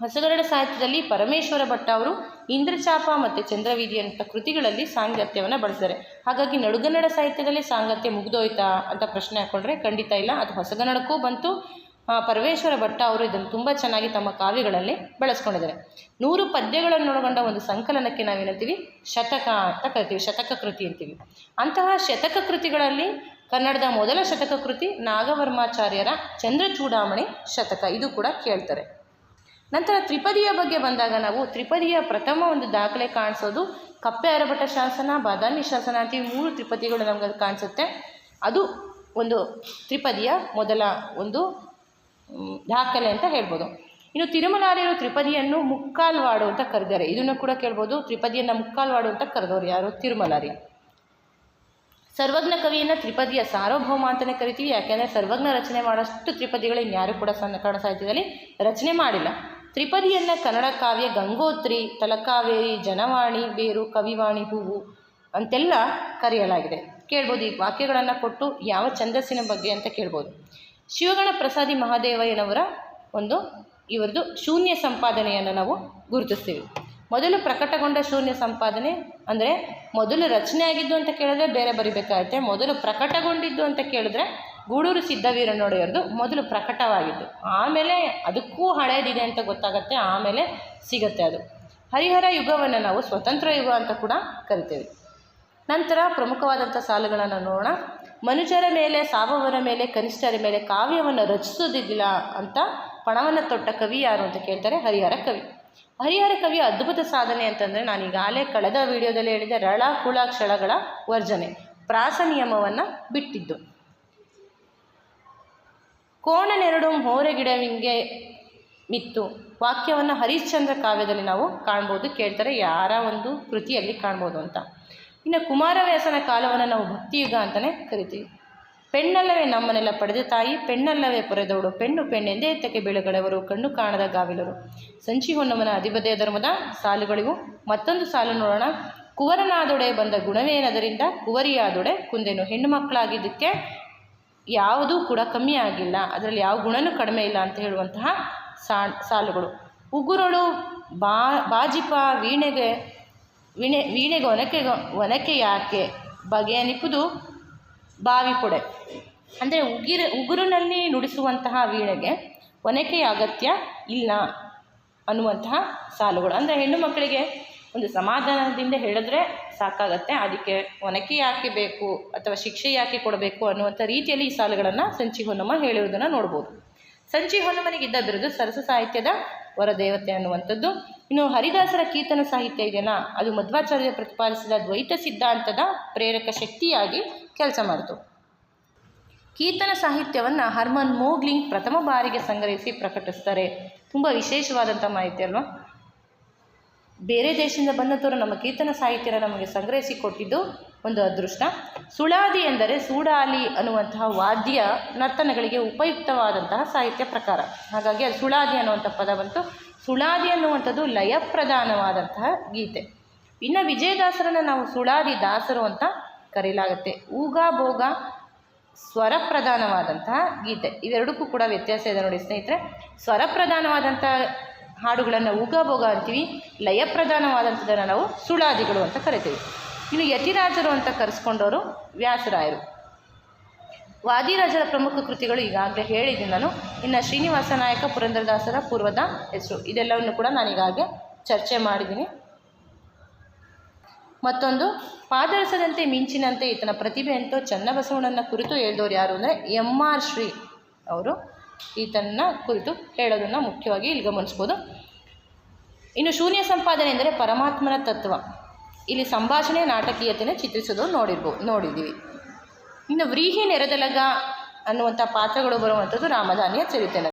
ಹೊಸಗನ್ನಡ ಸಾಹಿತ್ಯದಲ್ಲಿ ಪರಮೇಶ್ವರ ಭಟ್ಟ ಅವರು ಇಂದ್ರಚಾಪ ಮತ್ತು ಚಂದ್ರವೀಧಿ ಅಂತ ಕೃತಿಗಳಲ್ಲಿ ಸಾಂಗತ್ಯವನ್ನು ಬಳಸ್ತಾರೆ ಹಾಗಾಗಿ ನಡುಗನ್ನಡ ಸಾಹಿತ್ಯದಲ್ಲಿ ಸಾಂಗತ್ಯ ಮುಗಿದೋಯ್ತಾ ಅಂತ ಪ್ರಶ್ನೆ ಹಾಕ್ಕೊಂಡ್ರೆ ಖಂಡಿತ ಇಲ್ಲ. ಅದು ಹೊಸಗನ್ನಡಕ್ಕೂ ಬಂತು. ಪರಮೇಶ್ವರ ಭಟ್ಟ ಅವರು ಇದನ್ನು ತುಂಬ ಚೆನ್ನಾಗಿ ತಮ್ಮ ಕಾವ್ಯಗಳಲ್ಲಿ ಬಳಸ್ಕೊಂಡಿದ್ದಾರೆ. ನೂರು ಪದ್ಯಗಳನ್ನು ಒಳಗೊಂಡ ಒಂದು ಸಂಕಲನಕ್ಕೆ ನಾವೇನಂತೀವಿ ಶತಕ ಅಂತ ಕರಿತೀವಿ. ಶತಕ ಕೃತಿ ಅಂತೀವಿ. ಅಂತಹ ಶತಕ ಕೃತಿಗಳಲ್ಲಿ ಕನ್ನಡದ ಮೊದಲ ಶತಕ ಕೃತಿ ನಾಗವರ್ಮಾಚಾರ್ಯರ ಚಂದ್ರಚೂಡಾಮಣಿ ಶತಕ. ಇದು ಕೂಡ ಕೇಳ್ತಾರೆ. ನಂತರ ತ್ರಿಪದಿಯ ಬಗ್ಗೆ ಬಂದಾಗ ನಾವು ತ್ರಿಪದಿಯ ಪ್ರಥಮ ಒಂದು ದಾಖಲೆ ಕಾಣಿಸೋದು ಕಪ್ಪೆ ಅರಭಟ ಶಾಸನ, ಬಾದಾಮಿ ಶಾಸನ ಅಂತ ಮೂರು ತ್ರಿಪದಿಗಳು ನಮಗೆ ಅದು ಕಾಣಿಸುತ್ತೆ. ಅದು ಒಂದು ತ್ರಿಪದಿಯ ಮೊದಲ ಒಂದು ದಾಖಲೆ ಅಂತ ಹೇಳ್ಬೋದು. ಇನ್ನು ತಿರುಮಲಾರ್ಯರು ತ್ರಿಪದಿಯನ್ನು ಮುಕ್ಕಾಲ್ವಾಡು ಅಂತ ಕರೆದಿದ್ದಾರೆ ಇದನ್ನು ಕೂಡ ಕೇಳ್ಬೋದು. ತ್ರಿಪದಿಯನ್ನು ಮುಕ್ಕಾಲ್ವಾಡು ಅಂತ ಕರೆದವರು ಯಾರು? ತಿರುಮಲಾರಿ ಸರ್ವಜ್ಞ ಕವಿಯನ್ನು ತ್ರಿಪದಿಯ ಸಾರ್ವಭೌಮ ಅಂತಲೇ ಕರಿತೀವಿ. ಯಾಕೆಂದರೆ ಸರ್ವಜ್ಞ ರಚನೆ ಮಾಡೋಷ್ಟು ತ್ರಿಪದಿಗಳು ಇನ್ಯಾರು ಕೂಡ ಸಣ್ಣ ಕನ್ನಡ ಸಾಹಿತ್ಯದಲ್ಲಿ ರಚನೆ ಮಾಡಿಲ್ಲ. ತ್ರಿಪದಿಯನ್ನು ಕನ್ನಡ ಕಾವ್ಯ ಗಂಗೋತ್ರಿ, ತಲಕಾವೇರಿ, ಜನವಾಣಿ, ಬೇರು, ಕವಿವಾಣಿ, ಹೂವು ಅಂತೆಲ್ಲ ಕರೆಯಲಾಗಿದೆ. ಕೇಳ್ಬೋದು ಈ ವಾಕ್ಯಗಳನ್ನು ಕೊಟ್ಟು ಯಾವ ಛಂದಸ್ಸಿನ ಬಗ್ಗೆ ಅಂತ ಕೇಳ್ಬೋದು. ಶಿವಗಣ ಪ್ರಸಾದಿ ಮಹಾದೇವಯ್ಯನವರ ಒಂದು ಇವರದು ಶೂನ್ಯ ಸಂಪಾದನೆಯನ್ನು ನಾವು ಗುರುತಿಸ್ತೀವಿ. ಮೊದಲು ಪ್ರಕಟಗೊಂಡ ಶೂನ್ಯ ಸಂಪಾದನೆ ಅಂದರೆ ಮೊದಲು ರಚನೆ ಆಗಿದ್ದು ಅಂತ ಕೇಳಿದ್ರೆ ಬೇರೆ ಬರಿಬೇಕಾಗುತ್ತೆ. ಮೊದಲು ಪ್ರಕಟಗೊಂಡಿದ್ದು ಅಂತ ಕೇಳಿದ್ರೆ ಗೂಡೂರು ಸಿದ್ಧವೀರನೊಡೆಯರ್ದು ಮೊದಲು ಪ್ರಕಟವಾಗಿದ್ದು. ಆಮೇಲೆ ಅದಕ್ಕೂ ಹಳೇದಿದೆ ಅಂತ ಗೊತ್ತಾಗುತ್ತೆ, ಆಮೇಲೆ ಸಿಗುತ್ತೆ ಅದು. ಹರಿಹರ ಯುಗವನ್ನು ನಾವು ಸ್ವತಂತ್ರ ಯುಗ ಅಂತ ಕೂಡ ಕರಿತೇವೆ. ನಂತರ ಪ್ರಮುಖವಾದಂಥ ಸಾಲುಗಳನ್ನು ನೋಡೋಣ. ಮನುಜರ ಮೇಲೆ ಸಾವವರ ಮೇಲೆ, ಕನಿಷ್ಠರ ಮೇಲೆ ಕಾವ್ಯವನ್ನು ರಚಿಸೋದಿಲ್ಲ ಅಂತ ಪಣವನ್ನು ತೊಟ್ಟ ಕವಿ ಯಾರು ಅಂತ ಕೇಳ್ತಾರೆ ಹರಿಹರ ಕವಿ. ಹರಿಹರ ಕವಿಯ ಅದ್ಭುತ ಸಾಧನೆ ಅಂತಂದರೆ ನಾನು ಈಗಾಗಲೇ ಕಳೆದ ವಿಡಿಯೋದಲ್ಲಿ ಹೇಳಿದೆ ರಳ ಕುಳ ಕ್ಷಳಗಳ ವರ್ಜನೆ, ಪ್ರಾಸ ನಿಯಮವನ್ನು ಬಿಟ್ಟಿದ್ದು. ಕೋಣನೆರಡು ಹೋರೆಗಿಡವಿಂಗೆ ಮಿತ್ತು. ವಾಕ್ಯವನ್ನು ಹರಿಶ್ಚಂದ್ರ ಕಾವ್ಯದಲ್ಲಿ ನಾವು ಕಾಣ್ಬೋದು. ಕೇಳ್ತಾರೆ, ಯಾರ ಒಂದು ಕೃತಿಯಲ್ಲಿ ಕಾಣ್ಬೋದು ಅಂತ. ಇನ್ನು ಕುಮಾರವ್ಯಾಸನ ಕಾಲವನ್ನು ನಾವು ಭಕ್ತಿಯುಗ ಅಂತಲೇ ಕರಿತೀವಿ. ಪೆಣ್ಣಲ್ಲವೇ ನಮ್ಮನ್ನೆಲ್ಲ ಪಡೆದ ತಾಯಿ, ಪೆಣ್ಣಲ್ಲವೇ ಪೊರೆದವಳು. ಪೆಣ್ಣು ಪೆಣ್ಣೆಂದೇ ಎತ್ತಕ್ಕೆ ಬೆಳಗಡೆವರು ಕಣ್ಣು ಕಾಣದ ಗಾವಿಲರು. ಸಂಚಿ ಹೊನ್ನಮ್ಮನ ಅಧಿಪತಿಯ ಧರ್ಮದ ಸಾಲುಗಳಿಗೂ ಮತ್ತೊಂದು ಸಾಲು ನೋಡೋಣ. ಕುವರನಾದೊಡೆ ಬಂದ ಗುಣವೇನದರಿಂದ ಕುವರಿಯಾದೊಡೆ ಕುಂದೆನು. ಹೆಣ್ಣು ಮಕ್ಕಳಾಗಿದ್ದಕ್ಕೆ ಯಾವುದೂ ಕೂಡ ಕಮ್ಮಿ ಆಗಿಲ್ಲ. ಅದರಲ್ಲಿ ಯಾವ ಗುಣನೂ ಕಡಿಮೆ ಇಲ್ಲ ಅಂತ ಹೇಳುವಂತಹ ಸಾಲುಗಳು. ಉಗುರಳು ಬಾ, ಬಾಜಿಪ ವೀಣೆಗೆ, ವೀಣೆ, ವೀಣೆಗೆ ಒನಕೆ ಒನಕೆ ಯಾಕೆ? ಬಗೆಯನಿಪುದು ಬಾವಿ ಕೊಡೆ ಅಂದರೆ ಉಗಿರ, ಉಗುರಿನಲ್ಲಿ ನುಡಿಸುವಂತಹ ವೀಣೆಗೆ ಒನಕೆಯ ಅಗತ್ಯ ಇಲ್ಲ ಅನ್ನುವಂತಹ ಸಾಲುಗಳು. ಅಂದರೆ ಹೆಣ್ಣು ಮಕ್ಕಳಿಗೆ ಒಂದು ಸಮಾಧಾನದಿಂದ ಹೇಳಿದ್ರೆ ಸಾಕಾಗತ್ತೆ. ಅದಕ್ಕೆ ಒನಕೆ ಯಾಕೆ ಬೇಕು ಅಥವಾ ಶಿಕ್ಷೆ ಯಾಕೆ ಕೊಡಬೇಕು ಅನ್ನುವಂಥ ರೀತಿಯಲ್ಲಿ ಈ ಸಾಲುಗಳನ್ನು ಸಂಚಿ ಹೊನ್ನಮ್ಮ ಹೇಳಿರುವುದನ್ನು ನೋಡ್ಬೋದು. ಸಂಚಿ ಹೊನ್ನಮ್ಮನಿಗಿದ್ದ ಬಿರುದು ಸರಸ ಸಾಹಿತ್ಯದ ವರದೇವತೆ ಅನ್ನುವಂಥದ್ದು. ಇನ್ನು ಹರಿದಾಸರ ಕೀರ್ತನ ಸಾಹಿತ್ಯ ಇದೆಯಲ್ಲ, ಅದು ಮಧ್ವಾಚಾರ್ಯ ಪ್ರತಿಪಾದಿಸಿದ ದ್ವೈತ ಸಿದ್ಧಾಂತದ ಪ್ರೇರಕ ಶಕ್ತಿಯಾಗಿ ಕೆಲಸ ಮಾಡಿತು. ಕೀರ್ತನ ಸಾಹಿತ್ಯವನ್ನು ಹರ್ಮನ್ ಮೋಗ್ಲಿಂಗ್ ಪ್ರಥಮ ಬಾರಿಗೆ ಸಂಗ್ರಹಿಸಿ ಪ್ರಕಟಿಸ್ತಾರೆ. ತುಂಬ ವಿಶೇಷವಾದಂಥ ಮಾಹಿತಿ ಅಲ್ವಾ? ಬೇರೆ ದೇಶದಿಂದ ಬಂದಂಥವರು ನಮ್ಮ ಕೀರ್ತನ ಸಾಹಿತ್ಯನ ನಮಗೆ ಸಂಗ್ರಹಿಸಿ ಕೊಟ್ಟಿದ್ದು ಒಂದು ಅದೃಷ್ಟ. ಸುಳಾದಿ ಎಂದರೆ ಸೂಡಾಲಿ ಅನ್ನುವಂತಹ ವಾದ್ಯ ನರ್ತನಗಳಿಗೆ ಉಪಯುಕ್ತವಾದಂತಹ ಸಾಹಿತ್ಯ ಪ್ರಕಾರ. ಹಾಗಾಗಿ ಅದು ಸುಳಾದಿ ಅನ್ನುವಂಥ ಪದ ಬಂತು. ಸುಳಾದಿ ಅನ್ನುವಂಥದ್ದು ಲಯಪ್ರಧಾನವಾದಂತಹ ಗೀತೆ. ಇನ್ನು ವಿಜಯದಾಸರನ್ನು ನಾವು ಸುಳಾದಿ ದಾಸರು ಅಂತ ಕರೆಯಲಾಗುತ್ತೆ ಊಗ ಭೋಗ ಸ್ವರಪ್ರಧಾನವಾದಂತಹ ಗೀತೆ. ಇವೆರಡಕ್ಕೂ ಕೂಡ ವ್ಯತ್ಯಾಸ ಇದೆ ನೋಡಿ ಸ್ನೇಹಿತರೆ. ಸ್ವರಪ್ರಧಾನವಾದಂಥ ಹಾಡುಗಳನ್ನು ಉಗಭೋಗ ಅಂತೀವಿ ಲಯಪ್ರಧಾನವಾದಂಥದ್ದನ್ನು ನಾವು ಸುಳಾದಿಗಳು ಅಂತ ಕರಿತೀವಿ. ಇನ್ನು ಯತಿರಾಜರು ಅಂತ ಕರೆಸ್ಕೊಂಡವರು ವ್ಯಾಸರಾಯರು. ವಾದಿರಾಜರ ಪ್ರಮುಖ ಕೃತಿಗಳು ಈಗಾಗಲೇ ಹೇಳಿದ್ದೀನಿ ನಾನು. ಇನ್ನು ಶ್ರೀನಿವಾಸ ನಾಯಕ, ಪುರಂದರದಾಸರ ಪೂರ್ವದ ಹೆಸರು. ಇದೆಲ್ಲವನ್ನು ಕೂಡ ನಾನು ಈಗಾಗಲೇ ಚರ್ಚೆ ಮಾಡಿದ್ದೀನಿ. ಮತ್ತೊಂದು, ಪಾದರಸದಂತೆ ಮಿಂಚಿನಂತೆ ಈತನ ಪ್ರತಿಭೆ ಅಂತೂ ಚನ್ನಬಸವಣ್ಣನ ಕುರಿತು ಹೇಳಿದವರು ಯಾರು ಅಂದರೆ ಎಂ ಆರ್ ಶ್ರೀ ಅವರು. ಈತನ ಕುರಿತು ಹೇಳೋದನ್ನು ಮುಖ್ಯವಾಗಿ ಇಲ್ಲಿ ಗಮನಿಸ್ಬೋದು. ಇನ್ನು ಶೂನ್ಯ ಸಂಪಾದನೆ ಎಂದರೆ ಪರಮಾತ್ಮನ ತತ್ವ. ಇಲ್ಲಿ ಸಂಭಾಷಣೆ ನಾಟಕೀಯತೆಯನ್ನು ಚಿತ್ರಿಸೋದು ನೋಡಿರ್ಬೋ, ನೋಡಿದ್ದೀವಿ. ಇನ್ನು ವ್ರೀಹಿ ನೆರೆದಲಗ ಅನ್ನುವಂಥ ಪಾತ್ರಗಳು ಬರುವಂಥದ್ದು ರಾಮಧಾನಿಯ ಚರಿತೆನ